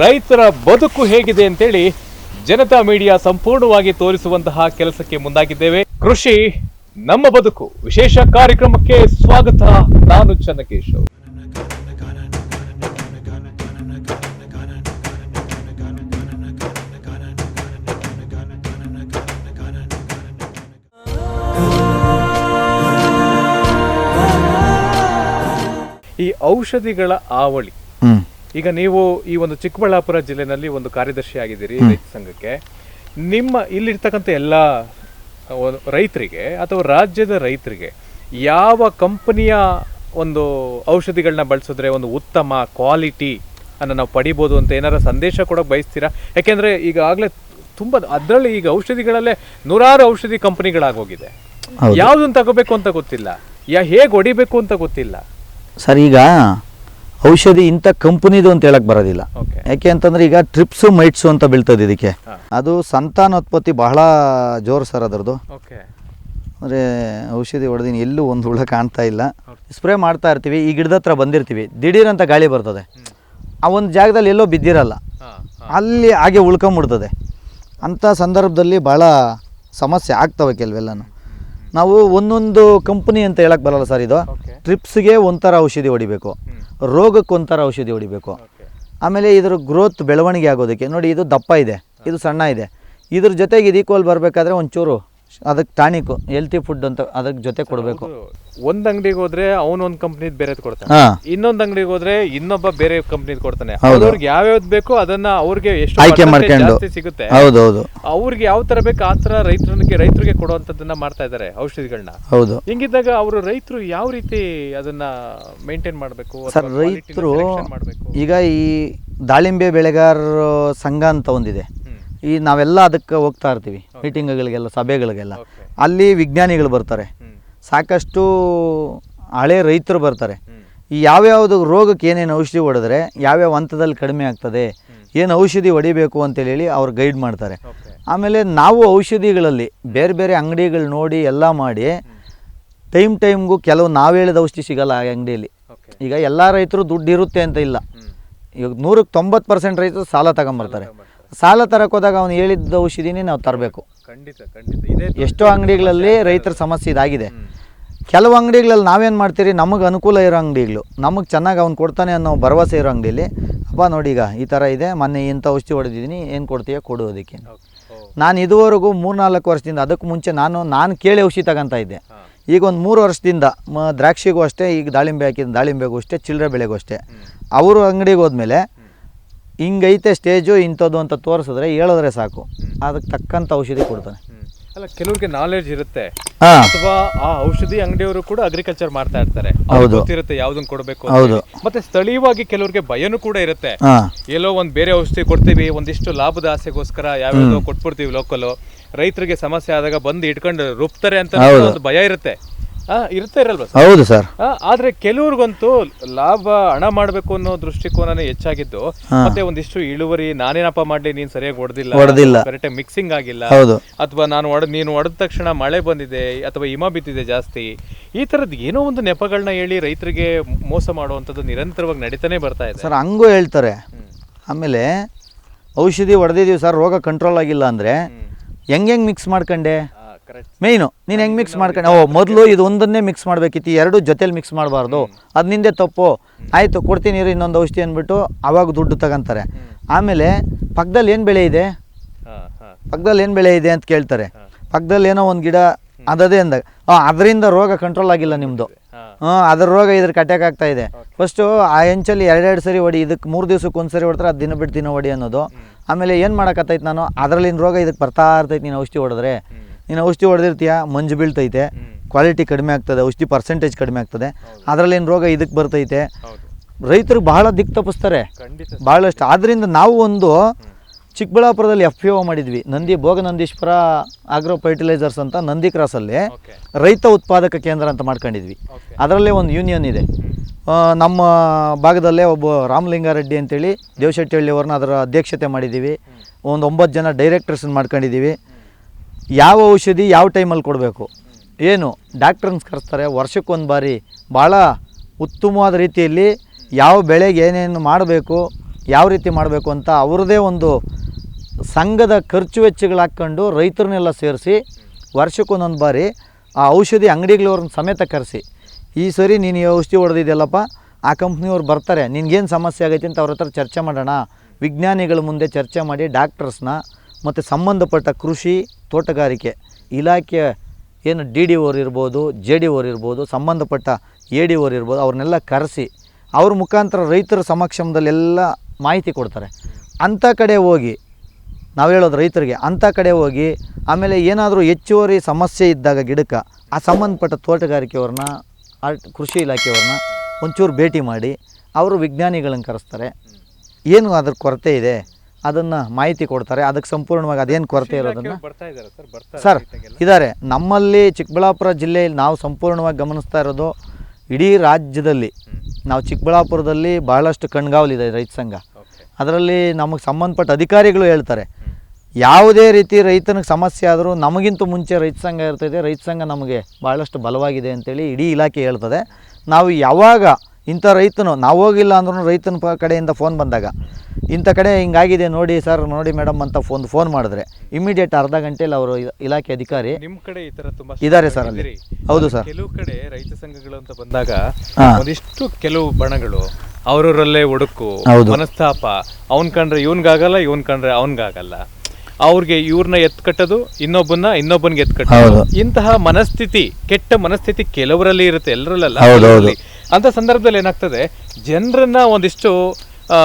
ರೈತರ ಬದುಕು ಹೇಗಿದೆ ಅಂತೇಳಿ ಜನತಾ ಮೀಡಿಯಾ ಸಂಪೂರ್ಣವಾಗಿ ತೋರಿಸುವಂತಹ ಕೆಲಸಕ್ಕೆ ಮುಂದಾಗಿದ್ದೇವೆ. ಕೃಷಿ, ನಮ್ಮ ಬದುಕು, ವಿಶೇಷ ಕಾರ್ಯಕ್ರಮಕ್ಕೆ ಸ್ವಾಗತ ನಾನು ಚನ್ನಕೇಶವ್. ಈ ಔಷಧಿಗಳ ಆವಳಿ ಈಗ ನೀವು ಈ ಒಂದು ಚಿಕ್ಕಬಳ್ಳಾಪುರ ಜಿಲ್ಲೆನಲ್ಲಿ ಒಂದು ಕಾರ್ಯದರ್ಶಿ ಆಗಿದ್ದೀರಿ ರೈತ ಸಂಘಕ್ಕೆ. ನಿಮ್ಮ ಇಲ್ಲಿರ್ತಕ್ಕಂಥ ಎಲ್ಲ ರೈತರಿಗೆ ಅಥವಾ ರಾಜ್ಯದ ರೈತರಿಗೆ ಯಾವ ಕಂಪನಿಯ ಒಂದು ಔಷಧಿಗಳನ್ನ ಬಳಸಿದ್ರೆ ಒಂದು ಉತ್ತಮ ಕ್ವಾಲಿಟಿ ಅನ್ನ ನಾವು ಪಡಿಬೋದು ಅಂತ ಏನಾರ ಸಂದೇಶ ಕೊಡೋಕೆ ಬಯಸ್ತೀರಾ? ಯಾಕೆಂದ್ರೆ ಈಗಾಗಲೇ ತುಂಬಾ ಅದರಲ್ಲಿ ಈಗ ಔಷಧಿಗಳಲ್ಲೇ ನೂರಾರು ಔಷಧಿ ಕಂಪನಿಗಳಾಗೋಗಿದೆ. ಯಾವ್ದನ್ನ ತಗೋಬೇಕು ಅಂತ ಗೊತ್ತಿಲ್ಲ. ಯಾ ಹೇಗೆ ಹೊಡಿಬೇಕು ಅಂತ ಗೊತ್ತಿಲ್ಲ. ಸರ್ ಈಗ ಔಷಧಿ ಇಂಥ ಕಂಪನಿದು ಅಂತ ಹೇಳಕ್ ಬರೋದಿಲ್ಲ. ಯಾಕೆ ಅಂತಂದ್ರೆ ಈಗ ಟ್ರಿಪ್ಸು ಮೈಟ್ಸು ಅಂತ ಬೀಳ್ತದೆ ಇದಕ್ಕೆ. ಅದು ಸಂತಾನೋತ್ಪತ್ತಿ ಬಹಳ ಜೋರು ಸರ್ ಅದರದ್ದು. ಅಂದ್ರೆ ಔಷಧಿ ಹೊಡೆದಿನಿ ಎಲ್ಲೂ ಒಂದು ಹುಳ ಕಾಣ್ತಾ ಇಲ್ಲ. ಸ್ಪ್ರೇ ಮಾಡ್ತಾ ಇರ್ತೀವಿ ಈ ಗಿಡದ ಹತ್ರ ಬಂದಿರ್ತೀವಿ. ದಿಢೀರ್ ಅಂತ ಗಾಳಿ ಬರ್ತದೆ. ಆ ಒಂದು ಜಾಗದಲ್ಲಿ ಎಲ್ಲೋ ಬಿದ್ದಿರಲ್ಲ. ಅಲ್ಲಿ ಹಾಗೆ ಉಳ್ಕೊಂಬಿಡ್ತದೆ. ಅಂಥ ಸಂದರ್ಭದಲ್ಲಿ ಭಾಳ ಸಮಸ್ಯೆ ಆಗ್ತವೆ ಕೆಲವೆಲ್ಲನೂ. ನಾವು ಒಂದೊಂದು ಕಂಪ್ನಿ ಅಂತ ಹೇಳಕ್ ಬರಲ್ಲ ಸರ್ ಇದು. ಓಕೆ ಟ್ರಿಪ್ಸ್ಗೆ ಒಂಥರ ಔಷಧಿ ಹೊಡಿಬೇಕು. ರೋಗಕ್ಕೆ ಒಂಥರ ಔಷಧಿ ಹೊಡಿಬೇಕು. ಆಮೇಲೆ ಇದ್ರ ಗ್ರೋತ್ ಬೆಳವಣಿಗೆ ಆಗೋದಕ್ಕೆ ನೋಡಿ ಇದು ದಪ್ಪ ಇದೆ ಇದು ಸಣ್ಣ ಇದೆ. ಇದ್ರ ಜೊತೆಗೆ ಇದು ಈಕ್ವಲ್ ಬರಬೇಕಾದ್ರೆ ಒಂಚೂರು ಅದಕ್ಕೆ ಟಾನಿಕ್ ಹೆಲ್ತಿ ಫುಡ್ ಅಂತ ಅದಕ್ಕೆ ಜೊತೆ ಕೊಡಬೇಕು. ಒಂದ್ ಅಂಗಡಿಗೆ ಹೋದ್ರೆ ಅವನ್ ಒಂದ್ ಕಂಪ್ನಿ ಬೇರೆದ್ ಕೊಡ್ತಾನೆ. ಹಾಂ. ಇನ್ನೊಂದ್ ಅಂಗಡಿಗೆ ಹೋದ್ರೆ ಇನ್ನೊಬ್ಬ ಬೇರೆ ಕಂಪ್ನಿ ಕೊಡ್ತಾನೆ. ಅವ್ರಿಗೆ ಯಾವ್ಯಾವ್ದು ಬೇಕೋ ಅದನ್ನ ಅವ್ರಿಗೆ ಎಷ್ಟು ಆಯ್ಕೆ percentage ಮಾಡ್ಕೊಂಡು. ಜಾಸ್ತಿ ಸಿಗುತ್ತೆ ಹೌದೌದು. ಹೌದು ಅವ್ರಿಗೆ ಯಾವ ತರ ಬೇಕು ಆ ತರ ರೈತರಿಗೆ ರೈತರಿಗೆ ಕೊಡುವಂತದನ್ನ ಮಾಡ್ತಾ ಇದಾರೆ ಔಷಧಿಗಳನ್ನ ಹೌದು. ಹಿಂಗಿದ್ದಾಗ ಅವರು ರೈತರು ಯಾವ ರೀತಿ ಅದನ್ನ ಮೇಂಟೈನ್ ಮಾಡ್ಬೇಕು ಸರ್ ರೈತರು ಮಾಡ್ಬೇಕು? ಈಗ ಈ ದಾಳಿಂಬೆ ಬೆಳೆಗಾರರ ಸಂಘ ಅಂತ ಒಂದಿದೆ. ಈ ನಾವೆಲ್ಲ ಅದಕ್ಕೆ ಹೋಗ್ತಾ ಇರ್ತೀವಿ. ಮೀಟಿಂಗ್ಗಳಿಗೆಲ್ಲ ಸಭೆಗಳಿಗೆಲ್ಲ. ಅಲ್ಲಿ ವಿಜ್ಞಾನಿಗಳು ಬರ್ತಾರೆ. ಸಾಕಷ್ಟು ಹಳೆ ರೈತರು ಬರ್ತಾರೆ. ಈ ಯಾವ್ಯಾವುದು ರೋಗಕ್ಕೆ ಏನೇನು ಔಷಧಿ ಹೊಡೆದ್ರೆ ಯಾವ್ಯಾವ ಹಂತದಲ್ಲಿ ಕಡಿಮೆ ಆಗ್ತದೆ ಏನು ಔಷಧಿ ಹೊಡಿಬೇಕು ಅಂತೇಳಿ ಹೇಳಿ ಅವ್ರು ಗೈಡ್ ಮಾಡ್ತಾರೆ. ಆಮೇಲೆ ನಾವು ಔಷಧಿಗಳಲ್ಲಿ ಬೇರೆ ಬೇರೆ ಅಂಗಡಿಗಳು ನೋಡಿ ಎಲ್ಲ ಮಾಡಿ ಟೈಮ್ ಟೈಮ್ಗೂ ಕೆಲವು ನಾವು ಹೇಳಿದ ಔಷಧಿ ಸಿಗಲ್ಲ ಆ ಅಂಗಡಿಯಲ್ಲಿ. ಈಗ ಎಲ್ಲ ರೈತರು ದುಡ್ಡು ಇರುತ್ತೆ ಅಂತ ಇಲ್ಲ. ಇವಾಗ ನೂರಕ್ಕೆ ತೊಂಬತ್ತು ಪರ್ಸೆಂಟ್ ರೈತರು ಸಾಲ ತಗೊಂಬರ್ತಾರೆ. ಸಾಲ ತರಕ್ಕೆ ಹೋದಾಗ ಅವ್ನು ಹೇಳಿದ್ದ ಔಷಧಿನೇ ನಾವು ತರಬೇಕು. ಖಂಡಿತ ಖಂಡಿತ. ಇದೇ ಎಷ್ಟೋ ಅಂಗಡಿಗಳಲ್ಲಿ ರೈತರ ಸಮಸ್ಯೆ ಇದಾಗಿದೆ. ಕೆಲವು ಅಂಗಡಿಗಳಲ್ಲಿ ನಾವೇನು ಮಾಡ್ತೀರಿ? ನಮಗೆ ಅನುಕೂಲ ಇರೋ ಅಂಗಡಿಗಳು. ನಮಗೆ ಚೆನ್ನಾಗಿ ಅವ್ನು ಕೊಡ್ತಾನೆ ಅನ್ನೋ ಭರವಸೆ ಇರೋ ಅಂಗಡಿಯಲ್ಲಿ ಅಪ್ಪ ನೋಡಿ ಈಗ ಈ ಥರ ಇದೆ. ಮೊನ್ನೆ ಇಂಥ ಔಷಧಿ ಹೊಡೆದಿದ್ದೀನಿ. ಏನು ಕೊಡ್ತೀಯ? ಕೊಡೋದಕ್ಕೆ ನಾನು ಇದುವರೆಗೂ ಮೂರ್ನಾಲ್ಕು ವರ್ಷದಿಂದ ಅದಕ್ಕೆ ಮುಂಚೆ ನಾನು ನಾನು ಕೇಳಿ ಔಷಧಿ ತಗೊಂತ ಇದ್ದೆ. ಈಗ ಒಂದು ಮೂರು ವರ್ಷದಿಂದ ಮ ದ್ರಾಕ್ಷಿಗೂ ಅಷ್ಟೇ ಈಗ ದಾಳಿಂಬೆ ಹಾಕಿದ ದಾಳಿಂಬೆಗೂ ಅಷ್ಟೇ ಚಿಲ್ಲರೆ ಬೆಳೆಗೂ ಅಷ್ಟೇ. ಅವರು ಅಂಗಡಿಗೆ ಹೋದ್ಮೇಲೆ ಹಿಂಗೈತೆ ಸ್ಟೇಜು ಇಂಥದ್ದು ಅಂತ ತೋರಿಸಿದ್ರೆ ಹೇಳಿದ್ರೆ ಸಾಕು. ಅದಕ್ಕೆ ತಕ್ಕಂಥ ಔಷಧಿ ಕೊಡ್ತಾನೆ. ಅಲ್ಲ ಕೆಲವ್ರಿಗೆ ನಾಲೆಡ್ಜ್ ಇರುತ್ತೆ. ಅಥವಾ ಆ ಔಷಧಿ ಅಂಗಡಿಯವರು ಕೂಡ ಅಗ್ರಿಕಲ್ಚರ್ ಮಾಡ್ತಾ ಇರ್ತಾರೆ. ಗೊತ್ತಿರುತ್ತೆ ಯಾವ್ದನ್ನ ಕೊಡಬೇಕು ಹೌದು. ಮತ್ತೆ ಸ್ಥಳೀಯವಾಗಿ ಕೆಲವ್ರಿಗೆ ಭಯನೂ ಕೂಡ ಇರುತ್ತೆ. ಎಲ್ಲೋ ಒಂದ್ ಬೇರೆ ಔಷಧಿ ಕೊಡ್ತೀವಿ ಒಂದಿಷ್ಟು ಲಾಭದ ಆಸೆಗೋಸ್ಕರ ಯಾವ್ಯಾವ್ದೋ ಕೊಟ್ಬಿಡ್ತೀವಿ ಲೋಕಲ್ ರೈತರಿಗೆ ಸಮಸ್ಯೆ ಆದಾಗ ಬಂದು ಇಟ್ಕೊಂಡು ರುಪ್ತಾರೆ ಅಂತ ಭಯ ಇರುತ್ತೆ. ಇರುತ್ತೆ ಇರಲ್ವಾ ಸರ್? ಹೌದು ಸರ್. ಆದ್ರೆ ಕೆಲವ್ರಿಗಂತೂ ಲಾಭ ಹಣ ಮಾಡ್ಬೇಕು ಅನ್ನೋ ದೃಷ್ಟಿಕೋನನೇ ಹೆಚ್ಚಾಗಿದ್ದು ಮತ್ತೆ ಒಂದಿಷ್ಟು ಇಳುವರಿ ನಾನೇನಪ್ಪ ಮಾಡ್ಲಿ ನೀನ್ ಸರಿಯಾಗಿ ಹೊಡೆದಿಲ್ಲ ಹೊಡೆದಿಲ್ಲ ಕರೆಕ್ಟ್ ಮಿಕ್ಸಿಂಗ್ ಆಗಿಲ್ಲ ಹೌದು. ಅಥವಾ ನಾನು ಹೊಡೆದ್ ನೀನು ಹೊಡೆದ ತಕ್ಷಣ ಮಳೆ ಬಂದಿದೆ ಅಥವಾ ಹಿಮ ಬಿದ್ದಿದೆ ಜಾಸ್ತಿ ಈ ತರದ್ ಏನೋ ಒಂದು ನೆಪಗಳನ್ನ ಹೇಳಿ ರೈತರಿಗೆ ಮೋಸ ಮಾಡುವಂತದ್ದು ನಿರಂತರವಾಗಿ ನಡೀತಾನೆ ಬರ್ತಾ ಇದೆ. ಸರ್ ಹಂಗೂ ಹೇಳ್ತಾರೆ. ಆಮೇಲೆ ಔಷಧಿ ಹೊಡೆದಿದ್ದೀವಿ ಸರ್ ರೋಗ ಕಂಟ್ರೋಲ್ ಆಗಿಲ್ಲ ಅಂದ್ರೆ ಹೆಂಗ್ ಹೆಂಗೆ ಮಿಕ್ಸ್ ಮಾಡ್ಕೊಂಡೆ. ಮೇಯ್ನು ನೀನು ಹೆಂಗೆ ಮಿಕ್ಸ್ ಮಾಡ್ಕೊಂಡು ಓ ಮೊದಲು ಇದು ಒಂದನ್ನೇ ಮಿಕ್ಸ್ ಮಾಡಬೇಕಿತ್ತು ಎರಡು ಜೊತೆಲಿ ಮಿಕ್ಸ್ ಮಾಡಬಾರ್ದು. ಅದು ನಿಂದೆ ತಪ್ಪು. ಆಯಿತು ಕೊಡ್ತೀನಿ ಇರು ಇನ್ನೊಂದು ಔಷಧಿ ಅಂದ್ಬಿಟ್ಟು ಅವಾಗ ದುಡ್ಡು ತಗೊಂತಾರೆ. ಆಮೇಲೆ ಪಕ್ಕದಲ್ಲಿ ಏನು ಬೆಳೆ ಇದೆ? ಪಕ್ಕದಲ್ಲಿ ಏನು ಬೆಳೆ ಇದೆ ಅಂತ ಕೇಳ್ತಾರೆ. ಪಕ್ಕದಲ್ಲಿ ಏನೋ ಒಂದು ಗಿಡ ಅದದೇ ಅಂದಾಗ ಅದರಿಂದ ರೋಗ ಕಂಟ್ರೋಲ್ ಆಗಿಲ್ಲ ನಿಮ್ಮದು ಹಾ, ಅದ್ರ ರೋಗ ಇದ್ರ ಅಟ್ಯಾಕ್ ಆಗ್ತಾ ಇದೆ? ಫಸ್ಟು ಆ ಹೆಂಚಲ್ಲಿ ಎರಡೆರಡು ಸರಿ ಹೊಡಿ ಇದಕ್ಕೆ ಮೂರು ದಿವಸಕ್ಕೆ ಒಂದು ಸರಿ ಹೊಡೆದ್ರೆ ಅದು ದಿನ ಬಿಟ್ಟು ದಿನ ಹೊಡಿ ಅನ್ನೋದು. ಆಮೇಲೆ ಏನು ಮಾಡೋಕತ್ತೈತೆ ನಾನು? ಅದರಲ್ಲಿನ ರೋಗ ಇದಕ್ಕೆ ಬರ್ತಾ ಇರ್ತೈತೆ ನೀನು ಔಷಧಿ ಹೊಡೆದ್ರೆ. ನೀನು ಔಷಧಿ ಹೊಡೆದಿರ್ತೀಯ? ಮಂಜು ಬೀಳ್ತೈತೆ. ಕ್ವಾಲಿಟಿ ಕಡಿಮೆ ಆಗ್ತದೆ ಔಷಧಿ ಪರ್ಸೆಂಟೇಜ್ ಕಡಿಮೆ ಆಗ್ತದೆ. ಅದರಲ್ಲಿನ ರೋಗ ಇದಕ್ಕೆ ಬರ್ತೈತೆ? ರೈತರು ಬಹಳ ದಿಕ್ಕು ತಪ್ಪಿಸ್ತಾರೆ. ಭಾಳಷ್ಟು ಆದ್ದರಿಂದ ನಾವು ಒಂದು ಚಿಕ್ಕಬಳ್ಳಾಪುರದಲ್ಲಿ ಎಫ್ ಪಿ ಒ ಮಾಡಿದ್ವಿ. ನಂದಿ ಭೋಗ ಭೋಗನಂದೀಶ್ವರ ಆಗ್ರೋ ಫರ್ಟಿಲೈಸರ್ಸ್ ಅಂತ ನಂದಿ ಕ್ರಾಸಲ್ಲಿ ರೈತ ಉತ್ಪಾದಕ ಕೇಂದ್ರ ಅಂತ ಮಾಡ್ಕೊಂಡಿದ್ವಿ. ಅದರಲ್ಲೇ ಒಂದು ಯೂನಿಯನ್ ಇದೆ. ನಮ್ಮ ಭಾಗದಲ್ಲೇ ಒಬ್ಬ ರಾಮಲಿಂಗಾರೆಡ್ಡಿ ಅಂತೇಳಿ ದೇವಶೆಟ್ಟಿಹಳ್ಳಿ ಅವ್ರನ್ನ ಅದರ ಅಧ್ಯಕ್ಷತೆ ಮಾಡಿದ್ದೀವಿ. ಒಂದು ಒಂಬತ್ತು ಜನ ಡೈರೆಕ್ಟರ್ಸನ್ನ ಮಾಡ್ಕೊಂಡಿದ್ದೀವಿ. ಯಾವ ಔಷಧಿ ಯಾವ ಟೈಮಲ್ಲಿ ಕೊಡಬೇಕು? ಏನು? ಡಾಕ್ಟ್ರನ್ಸ್ ಕರೆಸ್ತಾರೆ, ವರ್ಷಕ್ಕೊಂದು ಬಾರಿ. ಭಾಳ ಉತ್ತಮವಾದ ರೀತಿಯಲ್ಲಿ ಯಾವ ಬೆಳೆಗೆ ಏನೇನು ಮಾಡಬೇಕು, ಯಾವ ರೀತಿ ಮಾಡಬೇಕು ಅಂತ ಅವ್ರದ್ದೇ ಒಂದು ಸಂಘದ ಖರ್ಚು ವೆಚ್ಚಗಳು ಹಾಕ್ಕೊಂಡು ರೈತರನ್ನೆಲ್ಲ ಸೇರಿಸಿ ವರ್ಷಕ್ಕೊಂದೊಂದು ಬಾರಿ ಆ ಔಷಧಿ ಅಂಗಡಿಗಳವ್ರನ್ನ ಸಮೇತ ಕರೆಸಿ, ಈ ಸರಿ ನೀನು ಈ ಔಷಧಿ ಹೊಡೆದಿದೆಯಲ್ಲಪ್ಪ ಆ ಕಂಪ್ನಿಯವ್ರು ಬರ್ತಾರೆ, ನಿನಗೇನು ಸಮಸ್ಯೆ ಆಗೈತೆ ಅಂತ ಅವ್ರ ಹತ್ರ ಚರ್ಚೆ ಮಾಡೋಣ. ವಿಜ್ಞಾನಿಗಳ ಮುಂದೆ ಚರ್ಚೆ ಮಾಡಿ ಡಾಕ್ಟರ್ಸ್ನ ಮತ್ತು ಸಂಬಂಧಪಟ್ಟ ಕೃಷಿ, ತೋಟಗಾರಿಕೆ ಇಲಾಖೆಯ ಏನು ಡಿ ಡಿ ಓರ್ ಇರ್ಬೋದು, ಜೆ ಡಿ ಓರ್ ಇರ್ಬೋದು, ಸಂಬಂಧಪಟ್ಟ ಎ ಡಿ ಓರ್ ಇರ್ಬೋದು, ಅವ್ರನ್ನೆಲ್ಲ ಕರೆಸಿ ಅವ್ರ ಮುಖಾಂತರ ರೈತರ ಸಮಕ್ಷಮದಲ್ಲೆಲ್ಲ ಮಾಹಿತಿ ಕೊಡ್ತಾರೆ. ಅಂಥ ಕಡೆ ಹೋಗಿ, ನಾವು ಹೇಳೋದು ರೈತರಿಗೆ, ಅಂಥ ಕಡೆ ಹೋಗಿ ಆಮೇಲೆ ಏನಾದರೂ ಹೆಚ್ಚುವರಿ ಸಮಸ್ಯೆ ಇದ್ದಾಗ ಗಿಡಕ್ಕೆ ಆ ಸಂಬಂಧಪಟ್ಟ ತೋಟಗಾರಿಕೆಯವ್ರನ್ನ ಆರ್ಟ್ ಕೃಷಿ ಇಲಾಖೆಯವ್ರನ್ನ ಒಂಚೂರು ಭೇಟಿ ಮಾಡಿ, ಅವರು ವಿಜ್ಞಾನಿಗಳನ್ನು ಕರೆಸ್ತಾರೆ. ಏನು ಅದ್ರ ಕೊರತೆ ಇದೆ? ಅದನ್ನು ಮಾಹಿತಿ ಕೊಡ್ತಾರೆ. ಅದಕ್ಕೆ ಸಂಪೂರ್ಣವಾಗಿ ಅದೇನು ಕೊರತೆ ಇರೋದನ್ನು ಬರ್ತಾ ಸರ್ ಬರ್ತಾ ಸರ್ ಇದ್ದಾರೆ ನಮ್ಮಲ್ಲಿ ಚಿಕ್ಕಬಳ್ಳಾಪುರ ಜಿಲ್ಲೆಯಲ್ಲಿ ನಾವು ಸಂಪೂರ್ಣವಾಗಿ ಗಮನಿಸ್ತಾ ಇರೋದು ಇಡೀ ರಾಜ್ಯದಲ್ಲಿ ನಾವು ಚಿಕ್ಕಬಳ್ಳಾಪುರದಲ್ಲಿ ಬಹಳಷ್ಟು ಕಣ್ಗಾವಲಿದೆ ರೈತ ಸಂಘ. ಅದರಲ್ಲಿ ನಮಗೆ ಸಂಬಂಧಪಟ್ಟ ಅಧಿಕಾರಿಗಳು ಹೇಳ್ತಾರೆ. ಯಾವುದೇ ರೀತಿ ರೈತನಿಗೆ ಸಮಸ್ಯೆ ಆದರೂ ನಮಗಿಂತ ಮುಂಚೆ ರೈತ ಸಂಘ ಇರ್ತದೆ ರೈತ ಸಂಘ ನಮಗೆ ಭಾಳಷ್ಟು ಬಲವಾಗಿದೆ ಅಂತೇಳಿ ಇಡೀ ಇಲಾಖೆ ಹೇಳ್ತದೆ. ನಾವು ಯಾವಾಗ ಇಂಥ ರೈತನು ನಾವು ಹೋಗಿಲ್ಲ ಅಂದ್ರೂ ರೈತನ ಪ ಕಡೆಯಿಂದ ಫೋನ್ ಬಂದಾಗ ಇಂಥ ಕಡೆ ಹಿಂಗಾಗಿದೆ ನೋಡಿ ಸರ್ ನೋಡಿ ಮೇಡಮ್ ಅಂತ ಫೋನ್ ಫೋನ್ ಮಾಡಿದ್ರೆ. ಇಮಿಡಿಯೇಟ್ ಅರ್ಧ ಗಂಟೆಯಲ್ಲಿ ಅವರು ಇಲಾಖೆ ಅಧಿಕಾರಿ ನಿಮ್ ಕಡೆ ಈ ತರ ತುಂಬಾ ಇದ್ದಾರೆ ಸರ್ ಅಲ್ಲಿ. ಹೌದು ಸರ್ ಕೆಲವು ಕಡೆ ರೈತ ಸಂಘಗಳು ಅಂತ ಬಂದಾಗ. ಒಂದಿಷ್ಟು ಕೆಲವು ಬಣಗಳು ಅವರವರಲ್ಲೇ ಒಡುಕು. ಮನಸ್ತಾಪ ಅವನ್ ಕಂಡ್ರೆ ಇವನ್ಗಾಗಲ್ಲ ಇವನ್ ಕಂಡ್ರೆ ಅವನ್ಗಾಗಲ್ಲ. ಅವ್ರಿಗೆ ಇವ್ರನ್ನ ಎತ್ ಕಟ್ಟೋದು ಇನ್ನೊಬ್ಬನ ಇನ್ನೊಬ್ಬನ್ಗೆ ಎತ್ ಕಟ್ಟೋದು. ಇಂತಹ ಮನಸ್ಥಿತಿ ಕೆಟ್ಟ ಮನಸ್ಥಿತಿ ಕೆಲವರಲ್ಲಿ ಇರುತ್ತೆ ಎಲ್ಲರಲ್ಲ ಅಂತ ಸಂದರ್ಭದಲ್ಲಿ ಏನಾಗ್ತದೆ ಜನರನ್ನ ಒಂದಿಷ್ಟು ಆ,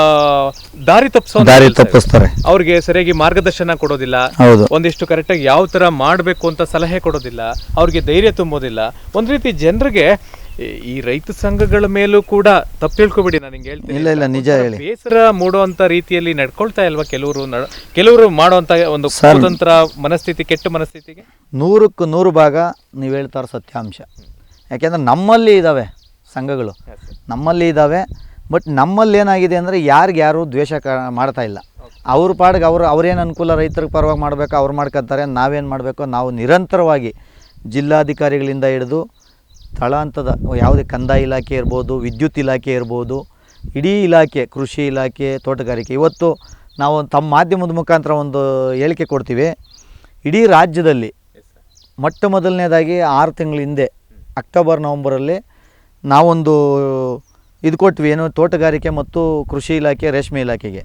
ದಾರಿ ತಪ್ಪಿಸೋ ದಾರಿ ತಪ್ಪಿಸ್ತಾರೆ. ಅವ್ರಿಗೆ ಸರಿಯಾಗಿ ಮಾರ್ಗದರ್ಶನ ಕೊಡೋದಿಲ್ಲ. ಒಂದಿಷ್ಟು ಒಂದಿಷ್ಟು ಕರೆಕ್ಟಾಗಿ ಯಾವ ತರ ಮಾಡಬೇಕು ಅಂತ ಸಲಹೆ ಕೊಡೋದಿಲ್ಲ. ಅವ್ರಿಗೆ ಧೈರ್ಯ ತುಂಬೋದಿಲ್ಲ. ಒಂದ್ ರೀತಿ ಜನರಿಗೆ ಈ ರೈತ ಸಂಘಗಳ ಮೇಲೂ ಕೂಡ ತಪ್ಪು ತಿಳ್ಕೊಬೇಡಿ ನಾನು ಹಿಂಗೆ ಹೇಳ್ತೀನಿ ಇಲ್ಲ ಇಲ್ಲ ನಿಜ ಹೇಳಿ. ಬೇಸರ ಮೂಡುವಂತ ರೀತಿಯಲ್ಲಿ ನಡ್ಕೊಳ್ತಾ ಇಲ್ವಾ ಕೆಲವರು ಕೆಲವರು ಮಾಡುವಂತ ಒಂದು ಸ್ವತಂತ್ರ ಮನಸ್ಥಿತಿ ಕೆಟ್ಟ ಮನಸ್ಥಿತಿಗೆ? ನೂರಕ್ಕೆ ನೂರು ಭಾಗ ನೀವು ಹೇಳ್ತಾರ ಸತ್ಯಾಂಶ. ಯಾಕೆಂದ್ರೆ ನಮ್ಮಲ್ಲಿ ಇದ್ದಾವೆ ಸಂಘಗಳು ನಮ್ಮಲ್ಲಿ ಇದ್ದಾವೆ ಬಟ್ ನಮ್ಮಲ್ಲಿ ಏನಾಗಿದೆ ಅಂದರೆ ಯಾರಿಗೆ ಯಾರು ದ್ವೇಷ ಕ ಮಾಡ್ತಾ ಇಲ್ಲ. ಅವ್ರ ಪಾಡಿಗೆ ಅವರು ಅವ್ರೇನು ಅನುಕೂಲ ರೈತರಿಗೆ ಪರವಾಗಿ ಮಾಡಬೇಕು ಅವ್ರು ಮಾಡ್ಕೊತಾರೆ ನಾವೇನು ಮಾಡಬೇಕು ನಾವು ನಿರಂತರವಾಗಿ ಜಿಲ್ಲಾಧಿಕಾರಿಗಳಿಂದ ಹಿಡಿದು ತಳಾಂತದ ಯಾವುದೇ ಕಂದಾಯ ಇಲಾಖೆ ಇರ್ಬೋದು ವಿದ್ಯುತ್ ಇಲಾಖೆ ಇರ್ಬೋದು ಇಡೀ ಇಲಾಖೆ ಕೃಷಿ ಇಲಾಖೆ ತೋಟಗಾರಿಕೆ. ಇವತ್ತು ನಾವು ತಮ್ಮ ಮಾಧ್ಯಮದ ಮುಖಾಂತರ ಒಂದು ಹೇಳಿಕೆ ಕೊಡ್ತೀವಿ. ಇಡೀ ರಾಜ್ಯದಲ್ಲಿ ಮೊಟ್ಟ ಮೊದಲನೇದಾಗಿ ಆರು ತಿಂಗಳ ಹಿಂದೆ ಅಕ್ಟೋಬರ್ ನವಂಬರಲ್ಲಿ ನಾವೊಂದು ಇದು ಕೊಟ್ವಿ ಏನು ತೋಟಗಾರಿಕೆ ಮತ್ತು ಕೃಷಿ ಇಲಾಖೆ, ರೇಷ್ಮೆ ಇಲಾಖೆಗೆ.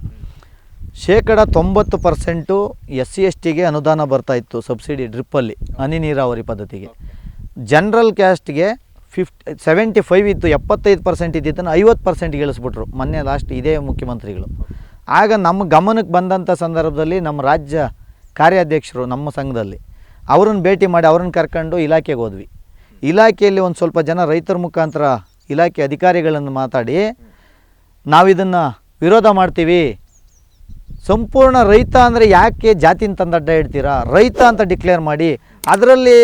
ಶೇಕಡ ತೊಂಬತ್ತು ಪರ್ಸೆಂಟು ಎಸ್ ಸಿ ಎಸ್ ಟಿಗೆ ಅನುದಾನ ಬರ್ತಾಯಿತ್ತು ಸಬ್ಸಿಡಿ ಡ್ರಿಪ್ಪಲ್ಲಿ, ಹನಿ ನೀರಾವರಿ ಪದ್ಧತಿಗೆ. ಜನರಲ್ ಕ್ಯಾಸ್ಟ್ಗೆ ಫಿಫ್ಟ್, ಸೆವೆಂಟಿ ಫೈವ್ ಇತ್ತು, ಎಪ್ಪತ್ತೈದು ಪರ್ಸೆಂಟ್ ಇದ್ದಿದ್ದನ್ನು ಐವತ್ತು ಪರ್ಸೆಂಟ್ಗೆ ಇಳಿಸ್ಬಿಟ್ರು ಮೊನ್ನೆ ಲಾಸ್ಟ್ ಇದೇ ಮುಖ್ಯಮಂತ್ರಿಗಳು. ಆಗ ನಮ್ಮ ಗಮನಕ್ಕೆ ಬಂದಂಥ ಸಂದರ್ಭದಲ್ಲಿ ನಮ್ಮ ರಾಜ್ಯ ಕಾರ್ಯಾಧ್ಯಕ್ಷರು ನಮ್ಮ ಸಂಘದಲ್ಲಿ, ಅವ್ರನ್ನ ಭೇಟಿ ಮಾಡಿ ಅವ್ರನ್ನ ಕರ್ಕೊಂಡು ಇಲಾಖೆಗೆ ಹೋದ್ವಿ. ಇಲಾಖೆಯಲ್ಲಿ ಒಂದು ಸ್ವಲ್ಪ ಜನ ರೈತರ ಮುಖಾಂತರ ಇಲಾಖೆ ಅಧಿಕಾರಿಗಳನ್ನು ಮಾತಾಡಿ ನಾವಿದನ್ನು ವಿರೋಧ ಮಾಡ್ತೀವಿ. ಸಂಪೂರ್ಣ ರೈತ ಅಂದರೆ ಯಾಕೆ ಜಾತಿನ ತಂದಡ್ಡ ಇಡ್ತೀರಾ ರೈತ ಅಂತ ಡಿಕ್ಲೇರ್ ಮಾಡಿ, ಅದರಲ್ಲಿ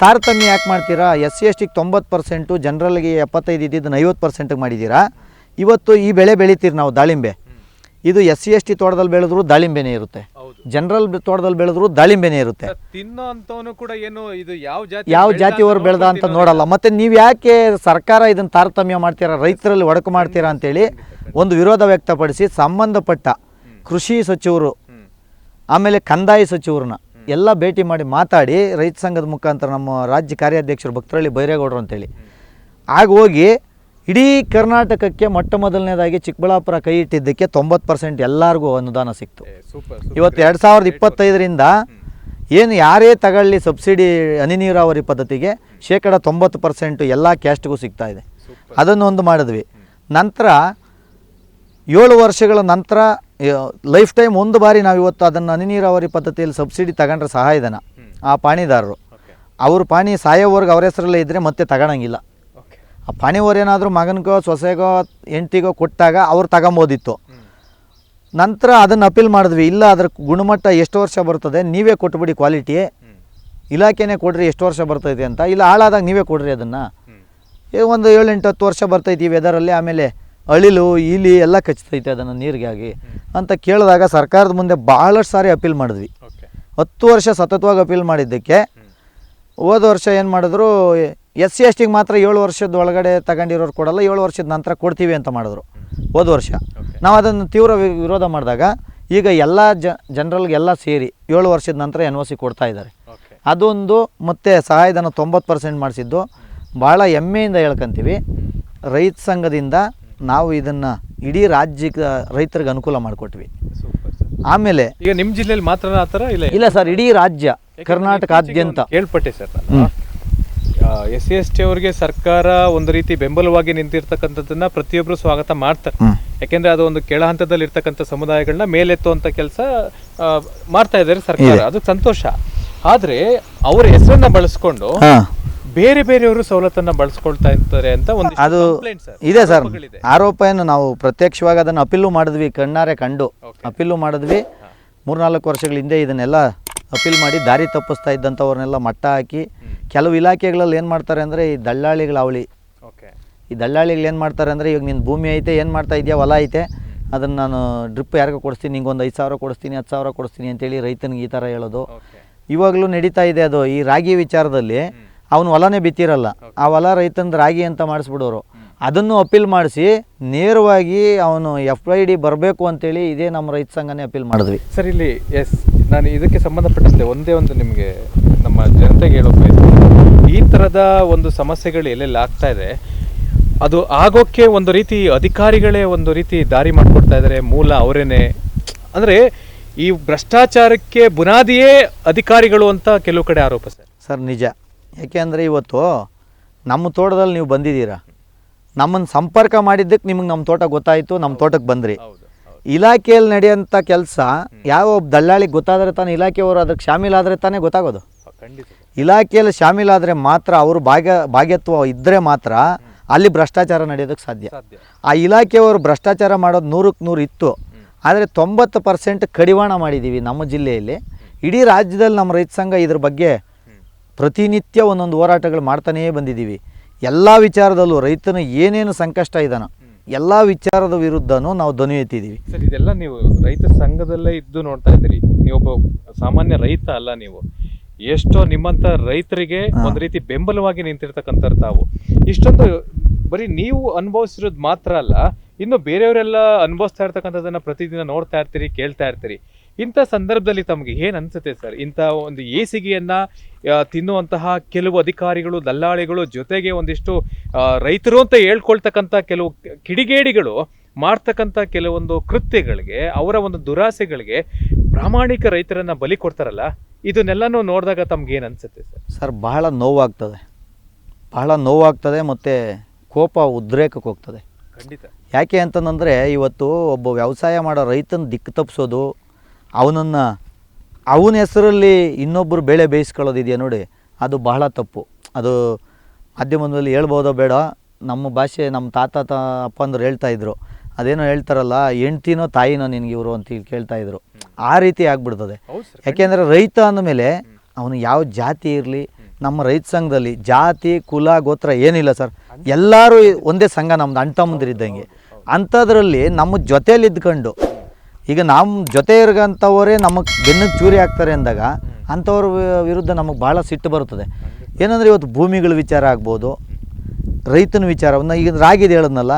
ತಾರತಮ್ಯ ಯಾಕೆ ಮಾಡ್ತೀರಾ? ಎಸ್ ಸಿ ಎಸ್ ಟಿಗೆ ತೊಂಬತ್ತು ಪರ್ಸೆಂಟು, ಜನರಲ್ಗೆ ಎಪ್ಪತ್ತೈದು ಇದ್ದಿದ್ದನ್ನು ಐವತ್ತು ಪರ್ಸೆಂಟಿಗೆ ಮಾಡಿದ್ದೀರಾ? ಇವತ್ತು ಈ ಬೆಳೆ ಬೆಳಿತೀರಿ ನಾವು ದಾಳಿಂಬೆ. ಇದು ಎಸ್ ಸಿ ಎಸ್ ಟಿ ತೋಟದಲ್ಲಿ ಬೆಳೆದ್ರು ದಾಳಿಂಬೆನೇ ಇರುತ್ತೆ. ಜನರಲ್ ತೋಟದಲ್ಲಿ ಬೆಳೆದ್ರು ದಾಳಿಂಬೆನೇ ಇರುತ್ತೆ. ತಿನ್ನೋ ಅಂತವನು ಕೂಡ ಏನು ಇದು ಯಾವ ಜಾತಿ ಯಾವ ಜಾತಿಯವರು ಬೆಳೆದ ಅಂತ ನೋಡಲ್ಲ. ಮತ್ತೆ ನೀವು ಯಾಕೆ ಸರ್ಕಾರ ಇದನ್ನು ತಾರತಮ್ಯ ಮಾಡ್ತೀರಾ ರೈತರಲ್ಲಿ ಒಡಕು ಮಾಡ್ತೀರಾ ಅಂತೇಳಿ ಒಂದು ವಿರೋಧ ವ್ಯಕ್ತಪಡಿಸಿ ಸಂಬಂಧಪಟ್ಟ ಕೃಷಿ ಸಚಿವರು ಆಮೇಲೆ ಕಂದಾಯ ಸಚಿವರನ್ನ ಎಲ್ಲ ಭೇಟಿ ಮಾಡಿ ಮಾತಾಡಿ ರೈತ ಸಂಘದ ಮುಖಾಂತರ ನಮ್ಮ ರಾಜ್ಯ ಕಾರ್ಯಾಧ್ಯಕ್ಷರು ಭಕ್ತರಳ್ಳಿ ಬೈರೇಗೌಡರು ಅಂತೇಳಿ. ಆಗ ಹೋಗಿ ಇಡೀ ಕರ್ನಾಟಕಕ್ಕೆ ಮೊಟ್ಟ ಮೊದಲನೇದಾಗಿ ಚಿಕ್ಕಬಳ್ಳಾಪುರ ಕೈ ಇಟ್ಟಿದ್ದಕ್ಕೆ ತೊಂಬತ್ತು ಪರ್ಸೆಂಟ್ ಎಲ್ಲರಿಗೂ ಅನುದಾನ ಸಿಕ್ತು. ಸೂಪರ್ ಇವತ್ತು ಎರಡು ಸಾವಿರದ ಇಪ್ಪತ್ತೈದರಿಂದ ಏನು ಯಾರೇ ತಗೊಳ್ಳಿ ಸಬ್ಸಿಡಿ ಹನಿ ನೀರಾವರಿ ಪದ್ಧತಿಗೆ ಶೇಕಡ ತೊಂಬತ್ತು ಪರ್ಸೆಂಟು ಎಲ್ಲ ಕ್ಯಾಸ್ಟ್ಗೂ ಸಿಗ್ತಾ ಇದೆ. ಅದನ್ನು ಒಂದು ಮಾಡಿದ್ವಿ. ನಂತರ ಏಳು ವರ್ಷಗಳ ನಂತರ ಲೈಫ್ ಟೈಮ್ ಒಂದು ಬಾರಿ ನಾವು ಇವತ್ತು ಅದನ್ನು ಹನಿ ನೀರಾವರಿ ಪದ್ಧತಿಯಲ್ಲಿ ಸಬ್ಸಿಡಿ ತಗೊಂಡ್ರೆ ಸಹಾಯಧನ. ಆ ಪಾಣಿದಾರರು. ಅವರು ಪಾಣಿ ಸಾಯೋವರೆಗೆ ಅವ್ರ ಹೆಸರಲ್ಲೇ ಇದ್ದರೆ ಮತ್ತೆ ತಗೊಳಂಗಿಲ್ಲ. ಆ ಪಾನಿವರ್ ಏನಾದರೂ ಮಗನಿಗೋ ಸೊಸೆಗೋ ಹೆಂಡ್ತಿಗೋ ಕೊಟ್ಟಾಗ ಅವ್ರು ತಗೊಂಬೋದಿತ್ತು. ನಂತರ ಅದನ್ನು ಅಪೀಲ್ ಮಾಡಿದ್ವಿ ಇಲ್ಲ ಅದ್ರ ಗುಣಮಟ್ಟ ಎಷ್ಟು ವರ್ಷ ಬರ್ತದೆ ನೀವೇ ಕೊಟ್ಬಿಡಿ ಕ್ವಾಲಿಟಿ. ಇಲಾಖೆನೇ ಕೊಡ್ರಿ ಎಷ್ಟು ವರ್ಷ ಬರ್ತೈತಿ ಅಂತ. ಇಲ್ಲ ಹಾಳಾದಾಗ ನೀವೇ ಕೊಡ್ರಿ ಅದನ್ನು. ಒಂದು ಏಳು ಎಂಟು ಹತ್ತು ವರ್ಷ ಬರ್ತೈತಿ ಈ ವೆದರಲ್ಲಿ ಆಮೇಲೆ ಅಳಿಲು ಇಲಿ ಎಲ್ಲ ಕಚ್ತೈತೆ ಅದನ್ನು ನೀರಿಗಾಗಿ. ಅಂತ ಕೇಳಿದಾಗ ಸರ್ಕಾರದ ಮುಂದೆ ಭಾಳಷ್ಟು ಸಾರಿ ಅಪೀಲ್ ಮಾಡಿದ್ವಿ. ಹತ್ತು ವರ್ಷ ಸತತವಾಗಿ ಅಪೀಲ್ ಮಾಡಿದ್ದಕ್ಕೆ. ಹೋದ ವರ್ಷ ಏನು ಮಾಡಿದ್ರು ಎಸ್ ಸಿ ಎಸ್ ಟಿಗೆ ಮಾತ್ರ ಏಳು ವರ್ಷದ ಒಳಗಡೆ ತಗೊಂಡಿರೋರು ಕೊಡಲ್ಲ ಏಳು ವರ್ಷದ ನಂತರ ಕೊಡ್ತೀವಿ ಅಂತ ಮಾಡಿದ್ರು. ಹೋದ ವರ್ಷ. ನಾವು ಅದನ್ನು ತೀವ್ರ ವಿರೋಧ ಮಾಡಿದಾಗ ಈಗ ಎಲ್ಲ ಜ ಜನರಲ್ಗೆಲ್ಲ ಸೇರಿ ಏಳು ವರ್ಷದ ನಂತರ ಎನ್ ಒ ಸಿ ಕೊಡ್ತಾ ಇದ್ದಾರೆ. ಅದೊಂದು ಮತ್ತು ಸಹಾಯಧನ ತೊಂಬತ್ತು ಪರ್ಸೆಂಟ್ ಮಾಡಿಸಿದ್ದು. ಭಾಳ ಹೆಮ್ಮೆಯಿಂದ ಹೇಳ್ಕೊಂತೀವಿ. ರೈತ ಸಂಘದಿಂದ ನಾವು ಇದನ್ನು ಇಡೀ ರಾಜ್ಯಕ್ಕೆ ರೈತರಿಗೆ ಅನುಕೂಲ ಮಾಡಿಕೊಟ್ವಿ. ಆಮೇಲೆ ಈಗ ನಿಮ್ಮ ಜಿಲ್ಲೆಯಲ್ಲಿ ಮಾತ್ರ ಆ ಥರ ಇಲ್ಲ? ಇಲ್ಲ ಸರ್ ಇಡೀ ರಾಜ್ಯ ಕರ್ನಾಟಕಾದ್ಯಂತ ಕೇಳ್ಪಟ್ಟೆ sir S C S T ಅವರಿಗೆ ಸರ್ಕಾರ ಒಂದು ರೀತಿ ಬೆಂಬಲವಾಗಿ ನಿಂತಿರ್ತಕ್ಕಂಥದ್ದನ್ನ ಪ್ರತಿಯೊಬ್ಬರು ಸ್ವಾಗತ ಮಾಡ್ತಾರೆ. ಯಾಕೆಂದ್ರೆ ಅದು ಒಂದು ಕೆಳ ಹಂತದಲ್ಲಿ ಇರ್ತಕ್ಕಂಥ ಸಮುದಾಯಗಳನ್ನ ಮೇಲೆತ್ತುವಂತ ಕೆಲಸ ಮಾಡ್ತಾ ಇದ್ದಾರೆ ಸರ್ಕಾರ. ಅದು ಸಂತೋಷ. ಆದ್ರೆ ಅವ್ರ ಹೆಸರನ್ನ ಬಳಸ್ಕೊಂಡು ಬೇರೆ ಬೇರೆಯವರು ಸವಲತ್ತನ್ನ ಬಳಸ್ಕೊಳ್ತಾ ಇರ್ತಾರೆ ಅಂತ ಒಂದು ಅದು ಇದೆ ಸರ್. ಆರೋಪ ಏನು ನಾವು ಪ್ರತ್ಯಕ್ಷವಾಗಿ ಅದನ್ನು ಅಪೀಲು ಮಾಡಿದ್ವಿ ಕಣ್ಣಾರೆ ಕಂಡು. ಅಪೀಲು ಮಾಡಿದ್ವಿ. ಮೂರ್ನಾಲ್ಕು ವರ್ಷಗಳ ಹಿಂದೆ ಇದನ್ನೆಲ್ಲ ಅಪೀಲ್ ಮಾಡಿ ದಾರಿ ತಪ್ಪಿಸ್ತಾ ಇದ್ದಂಥವ್ರನ್ನೆಲ್ಲ ಮಟ್ಟ ಹಾಕಿ ಕೆಲವು ಇಲಾಖೆಗಳಲ್ಲಿ ಏನು ಮಾಡ್ತಾರೆ ಅಂದರೆ ಈ ದಳ್ಳಾಳಿಗಳ ಅವಳಿ. ಓಕೆ. ಈ ದಳ್ಳಾಳಿಗಳು ಏನು ಮಾಡ್ತಾರೆ ಅಂದರೆ ಇವಾಗ ನಿನ್ನ ಭೂಮಿ ಐತೆ ಏನು ಮಾಡ್ತಾ ಇದೆಯಾ ಹೊಲ ಐತೆ ಅದನ್ನು ನಾನು ಡ್ರಿಪ್ ಯಾರಿಗೂ ಕೊಡಿಸ್ತೀನಿ ನಿಂಗೆ ಒಂದು ಐದು ಸಾವಿರ ಕೊಡಿಸ್ತೀನಿ ಹತ್ತು ಸಾವಿರ ಕೊಡಿಸ್ತೀನಿ ಅಂತೇಳಿ ರೈತನಿಗೆ ಈ ಥರ ಹೇಳೋದು. ಇವಾಗಲೂ ನಡೀತಾ ಇದೆ ಅದು. ಈ ರಾಗಿ ವಿಚಾರದಲ್ಲಿ ಅವನು ಹೊಲನೇ ಬಿತ್ತಿರಲ್ಲ. ಆ ಹೊಲ ರೈತನ ರಾಗಿ ಅಂತ ಮಾಡಿಸ್ಬಿಡೋರು. ಅದನ್ನು ಅಪೀಲ್ ಮಾಡಿಸಿ ನೇರವಾಗಿ ಅವನು ಎಫ್ ಐ ಡಿ ಬರಬೇಕು ಅಂತೇಳಿ ಇದೇ ನಮ್ಮ ರೈತ ಸಂಘನೇ ಅಪೀಲ್ ಮಾಡಿದ್ವಿ. ಸರ್ ಇಲ್ಲಿ ಎಸ್ ನಾನು ಇದಕ್ಕೆ ಸಂಬಂಧಪಟ್ಟಂತೆ ಒಂದೇ ಒಂದು ನಿಮಗೆ ನಮ್ಮ ಜನತೆಗೆ ಹೇಳೋಕೆ ಬಯಸ್ತೀನಿ. ಈ ಥರದ ಒಂದು ಸಮಸ್ಯೆಗಳು ಎಲ್ಲೆಲ್ಲಿ ಆಗ್ತಾ ಇದೆ ಅದು ಆಗೋಕ್ಕೆ ಒಂದು ರೀತಿ ಅಧಿಕಾರಿಗಳೇ ಒಂದು ರೀತಿ ದಾರಿ ಮಾಡಿಕೊಡ್ತಾ ಇದ್ದಾರೆ ಮೂಲ ಅವರೇನೆ. ಅಂದರೆ ಈ ಭ್ರಷ್ಟಾಚಾರಕ್ಕೆ ಬುನಾದಿಯೇ ಅಧಿಕಾರಿಗಳು ಅಂತ ಕೆಲವು ಕಡೆ ಆರೋಪ ಸರ್. ಸರ್ ನಿಜ. ಯಾಕೆಂದರೆ ಇವತ್ತು ನಮ್ಮ ತೋಟದಲ್ಲಿ ನೀವು ಬಂದಿದ್ದೀರಾ? ನಮ್ಮನ್ನು ಸಂಪರ್ಕ ಮಾಡಿದ್ದಕ್ಕೆ ನಿಮಗೆ ನಮ್ಮ ತೋಟ ಗೊತ್ತಾಯಿತು ನಮ್ಮ ತೋಟಕ್ಕೆ ಬಂದ್ರಿ. ಇಲಾಖೆಯಲ್ಲಿ ನಡೆಯೋಂಥ ಕೆಲಸ ಯಾವ ಒಬ್ಬ ದಲ್ಲಾಳಿಗೆ ಗೊತ್ತಾದರೆ ತಾನೇ ಇಲಾಖೆಯವರು ಅದಕ್ಕೆ ಶಾಮೀಲಾದರೆ ತಾನೇ ಗೊತ್ತಾಗೋದು. ಇಲಾಖೆಯಲ್ಲಿ ಶಾಮೀಲಾದರೆ ಮಾತ್ರ ಅವರು ಭಾಗ್ಯ ಭಾಗ್ಯತ್ವ ಇದ್ದರೆ ಮಾತ್ರ ಅಲ್ಲಿ ಭ್ರಷ್ಟಾಚಾರ ನಡೆಯೋದಕ್ಕೆ ಸಾಧ್ಯ. ಆ ಇಲಾಖೆಯವರು ಭ್ರಷ್ಟಾಚಾರ ಮಾಡೋದು ನೂರಕ್ಕೆ ನೂರು ಇತ್ತು. ಆದರೆ ತೊಂಬತ್ತು ಪರ್ಸೆಂಟ್ ಕಡಿವಾಣ ಮಾಡಿದ್ದೀವಿ ನಮ್ಮ ಜಿಲ್ಲೆಯಲ್ಲಿ. ಇಡೀ ರಾಜ್ಯದಲ್ಲಿ ನಮ್ಮ ರೈತ ಸಂಘ ಇದ್ರ ಬಗ್ಗೆ ಪ್ರತಿನಿತ್ಯ ಒಂದೊಂದು ಹೋರಾಟಗಳು ಮಾಡ್ತಾನೇ ಬಂದಿದ್ದೀವಿ ಎಲ್ಲ ವಿಚಾರದಲ್ಲೂ ರೈತನ ಏನೇನು ಸಂಕಷ್ಟ ಇದ್ದಾನೋ ಎಲ್ಲ ವಿಚಾರದ ವಿರುದ್ಧನೂ ನಾವು ಧ್ವನಿ ಎತ್ತಿದ್ದೀವಿ. ಸರ್ ಇದೆಲ್ಲ ನೀವು ರೈತ ಸಂಘದಲ್ಲೇ ಇದ್ದು ನೋಡ್ತಾ ಇದ್ದೀರಿ. ನೀವೊಬ್ಬ ಸಾಮಾನ್ಯ ರೈತ ಅಲ್ಲ ನೀವು. ಎಷ್ಟೋ ನಿಮ್ಮಂತ ರೈತರಿಗೆ ಒಂದು ರೀತಿ ಬೆಂಬಲವಾಗಿ ನಿಂತಿರ್ತಕ್ಕಂಥ ತಾವು. ಇಷ್ಟೊಂದು ಬರೀ ನೀವು ಅನುಭವಿಸಿರೋದು ಮಾತ್ರ ಅಲ್ಲ ಇನ್ನು ಬೇರೆಯವರೆಲ್ಲ ಅನುಭವಿಸ್ತಾ ಇರ್ತಕ್ಕಂಥದ್ದನ್ನ ಪ್ರತಿದಿನ ನೋಡ್ತಾ ಇರ್ತೀರಿ ಕೇಳ್ತಾ ಇರ್ತೀರಿ. ಇಂಥ ಸಂದರ್ಭದಲ್ಲಿ ತಮಗೆ ಏನು ಅನಿಸುತ್ತೆ ಸರ್? ಇಂಥ ಒಂದು ಏಸಿಗೆಯನ್ನು ತಿನ್ನುವಂತಹ ಕೆಲವು ಅಧಿಕಾರಿಗಳು ದಲ್ಲಾಳಿಗಳು ಜೊತೆಗೆ ಒಂದಿಷ್ಟು ರೈತರು ಅಂತ ಹೇಳ್ಕೊಳ್ತಕ್ಕಂಥ ಕೆಲವು ಕಿಡಿಗೇಡಿಗಳು ಮಾಡ್ತಕ್ಕಂಥ ಕೆಲವೊಂದು ಕೃತ್ಯಗಳಿಗೆ ಅವರ ಒಂದು ದುರಾಸೆಗಳಿಗೆ ಪ್ರಾಮಾಣಿಕ ರೈತರನ್ನು ಬಲಿ ಕೊಡ್ತಾರಲ್ಲ ಇದನ್ನೆಲ್ಲನೂ ನೋಡಿದಾಗ ತಮ್ಗೆ ಏನು ಅನ್ಸುತ್ತೆ ಸರ್? ಸರ್ ಬಹಳ ನೋವಾಗ್ತದೆ. ಬಹಳ ನೋವಾಗ್ತದೆ ಮತ್ತು ಕೋಪ ಉದ್ರೇಕಕ್ಕೆ ಹೋಗ್ತದೆ. ಖಂಡಿತ. ಯಾಕೆ ಅಂತಂದರೆ ಇವತ್ತು ಒಬ್ಬ ವ್ಯವಸಾಯ ಮಾಡೋ ರೈತನ ದಿಕ್ಕು ತಪ್ಪಿಸೋದು ಅವನನ್ನು ಅವನ ಹೆಸರಲ್ಲಿ ಇನ್ನೊಬ್ಬರು ಬೆಳೆ ಬೇಯಿಸ್ಕೊಳ್ಳೋದಿದೆಯಾ ನೋಡಿ ಅದು ಬಹಳ ತಪ್ಪು. ಅದು ಮಾಧ್ಯಮದಲ್ಲಿ ಹೇಳ್ಬೋದೋ ಬೇಡ ನಮ್ಮ ಭಾಷೆ ನಮ್ಮ ತಾತ ತ ಅಪ್ಪಂದ್ರು ಹೇಳ್ತಾ ಇದ್ರು. ಅದೇನೋ ಹೇಳ್ತಾರಲ್ಲ ಹೆಂಡ್ತಿನೋ ತಾಯಿನೋ ನಿನಗೆ ಇವರು ಅಂತ ಕೇಳ್ತಾ ಇದ್ರು. ಆ ರೀತಿ ಆಗ್ಬಿಡ್ತದೆ. ಯಾಕೆಂದರೆ ರೈತ ಅಂದಮೇಲೆ ಅವನು ಯಾವ ಜಾತಿ ಇರಲಿ ನಮ್ಮ ರೈತ ಸಂಘದಲ್ಲಿ ಜಾತಿ ಕುಲ ಗೋತ್ರ ಏನಿಲ್ಲ ಸರ್. ಎಲ್ಲರೂ ಒಂದೇ ಸಂಘ ನಮ್ದು ಅಣ್ಣ ತಮ್ಮಂದಿರಿದ್ದಂಗೆ ಅಂಥದ್ರಲ್ಲಿ ನಮ್ಮ ಜೊತೆಯಲ್ಲಿ ಇದ್ಕೊಂಡು ಈಗ ನಮ್ಮ ಜೊತೆ ಇರೋಂಥವರೇ ನಮಗೆ ಬೆನ್ನಿಗೆ ಚೂರಿ ಆಗ್ತಾರೆ ಅಂದಾಗ ಅಂಥವ್ರ ವಿರುದ್ಧ ನಮಗೆ ಭಾಳ ಸಿಟ್ಟು ಬರುತ್ತದೆ. ಏನಂದರೆ ಇವತ್ತು ಭೂಮಿಗಳ ವಿಚಾರ ಆಗ್ಬೋದು ರೈತನ ವಿಚಾರವನ್ನು ಈಗ ರಾಗಿದು ಹೇಳದ್ನಲ್ಲ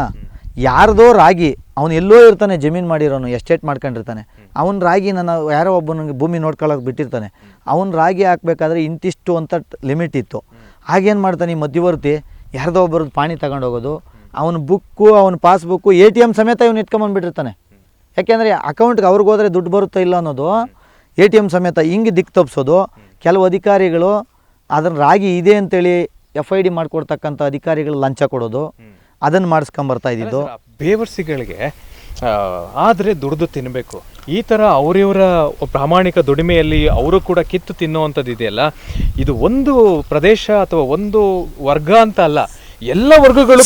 ಯಾರ್ದೋ ರಾಗಿ ಅವನು ಎಲ್ಲೋ ಇರ್ತಾನೆ ಜಮೀನು ಮಾಡಿರೋನು ಎಸ್ಟೇಟ್ ಮಾಡ್ಕೊಂಡಿರ್ತಾನೆ. ಅವನ ರಾಗಿ ನನ್ನ ಯಾರೋ ಒಬ್ಬನಿಗೆ ಭೂಮಿ ನೋಡ್ಕೊಳ್ಳೋಕೆ ಬಿಟ್ಟಿರ್ತಾನೆ. ಅವನ ರಾಗಿ ಹಾಕ್ಬೇಕಾದ್ರೆ ಇಂತಿಷ್ಟು ಅಂತ ಲಿಮಿಟ್ ಇತ್ತು. ಹಾಗೇನು ಮಾಡ್ತಾನೆ ಈ ಮಧ್ಯವರ್ತಿ ಯಾರ್ದೋ ಒಬ್ಬರದ್ದು ಪಾಣಿ ತಗೊಂಡೋಗೋದು ಅವನ ಬುಕ್ಕು ಅವನ ಪಾಸ್ಬುಕ್ಕು ಎ ಟಿ ಎಂ ಸಮೇತ ಇವನು ಇಟ್ಕೊಂಬಂದ್ಬಿಟ್ಟಿರ್ತಾನೆ ಯಾಕೆಂದರೆ ಅಕೌಂಟ್ಗೆ ಅವ್ರಿಗೆ ಹೋದರೆ ದುಡ್ಡು ಬರುತ್ತಾ ಇಲ್ಲ ಅನ್ನೋದು ಎ ಟಿ ಎಂ ಸಮೇತ ಹಿಂಗೆ ದಿಕ್ಕು ತಪ್ಪಿಸೋದು. ಕೆಲವು ಅಧಿಕಾರಿಗಳು ಅದನ್ನು ರಾಗಿ ಇದೆ ಅಂತೇಳಿ ಎಫ್ ಐ ಡಿ ಮಾಡಿಕೊಡ್ತಕ್ಕಂಥ ಅಧಿಕಾರಿಗಳು ಲಂಚ ಕೊಡೋದು. ಅದನ್ನು ಮಾಡಿಸ್ಕೊಂಬರ್ತಾ ಇದ್ದಿದ್ದು. ಬೇವರ್ಸಿಗಳಿಗೆ ಆದರೆ ದುಡ್ದು ತಿನ್ನಬೇಕು ಈ ಥರ ಅವರಿವರ ಪ್ರಾಮಾಣಿಕ ದುಡಿಮೆಯಲ್ಲಿ ಅವರು ಕೂಡ ಕಿತ್ತು ತಿನ್ನುವಂಥದ್ದು ಇದೆಯಲ್ಲ ಇದು ಒಂದು ಪ್ರದೇಶ ಅಥವಾ ಒಂದು ವರ್ಗ ಅಂತ ಅಲ್ಲ. ಎಲ್ಲ ವರ್ಗಗಳು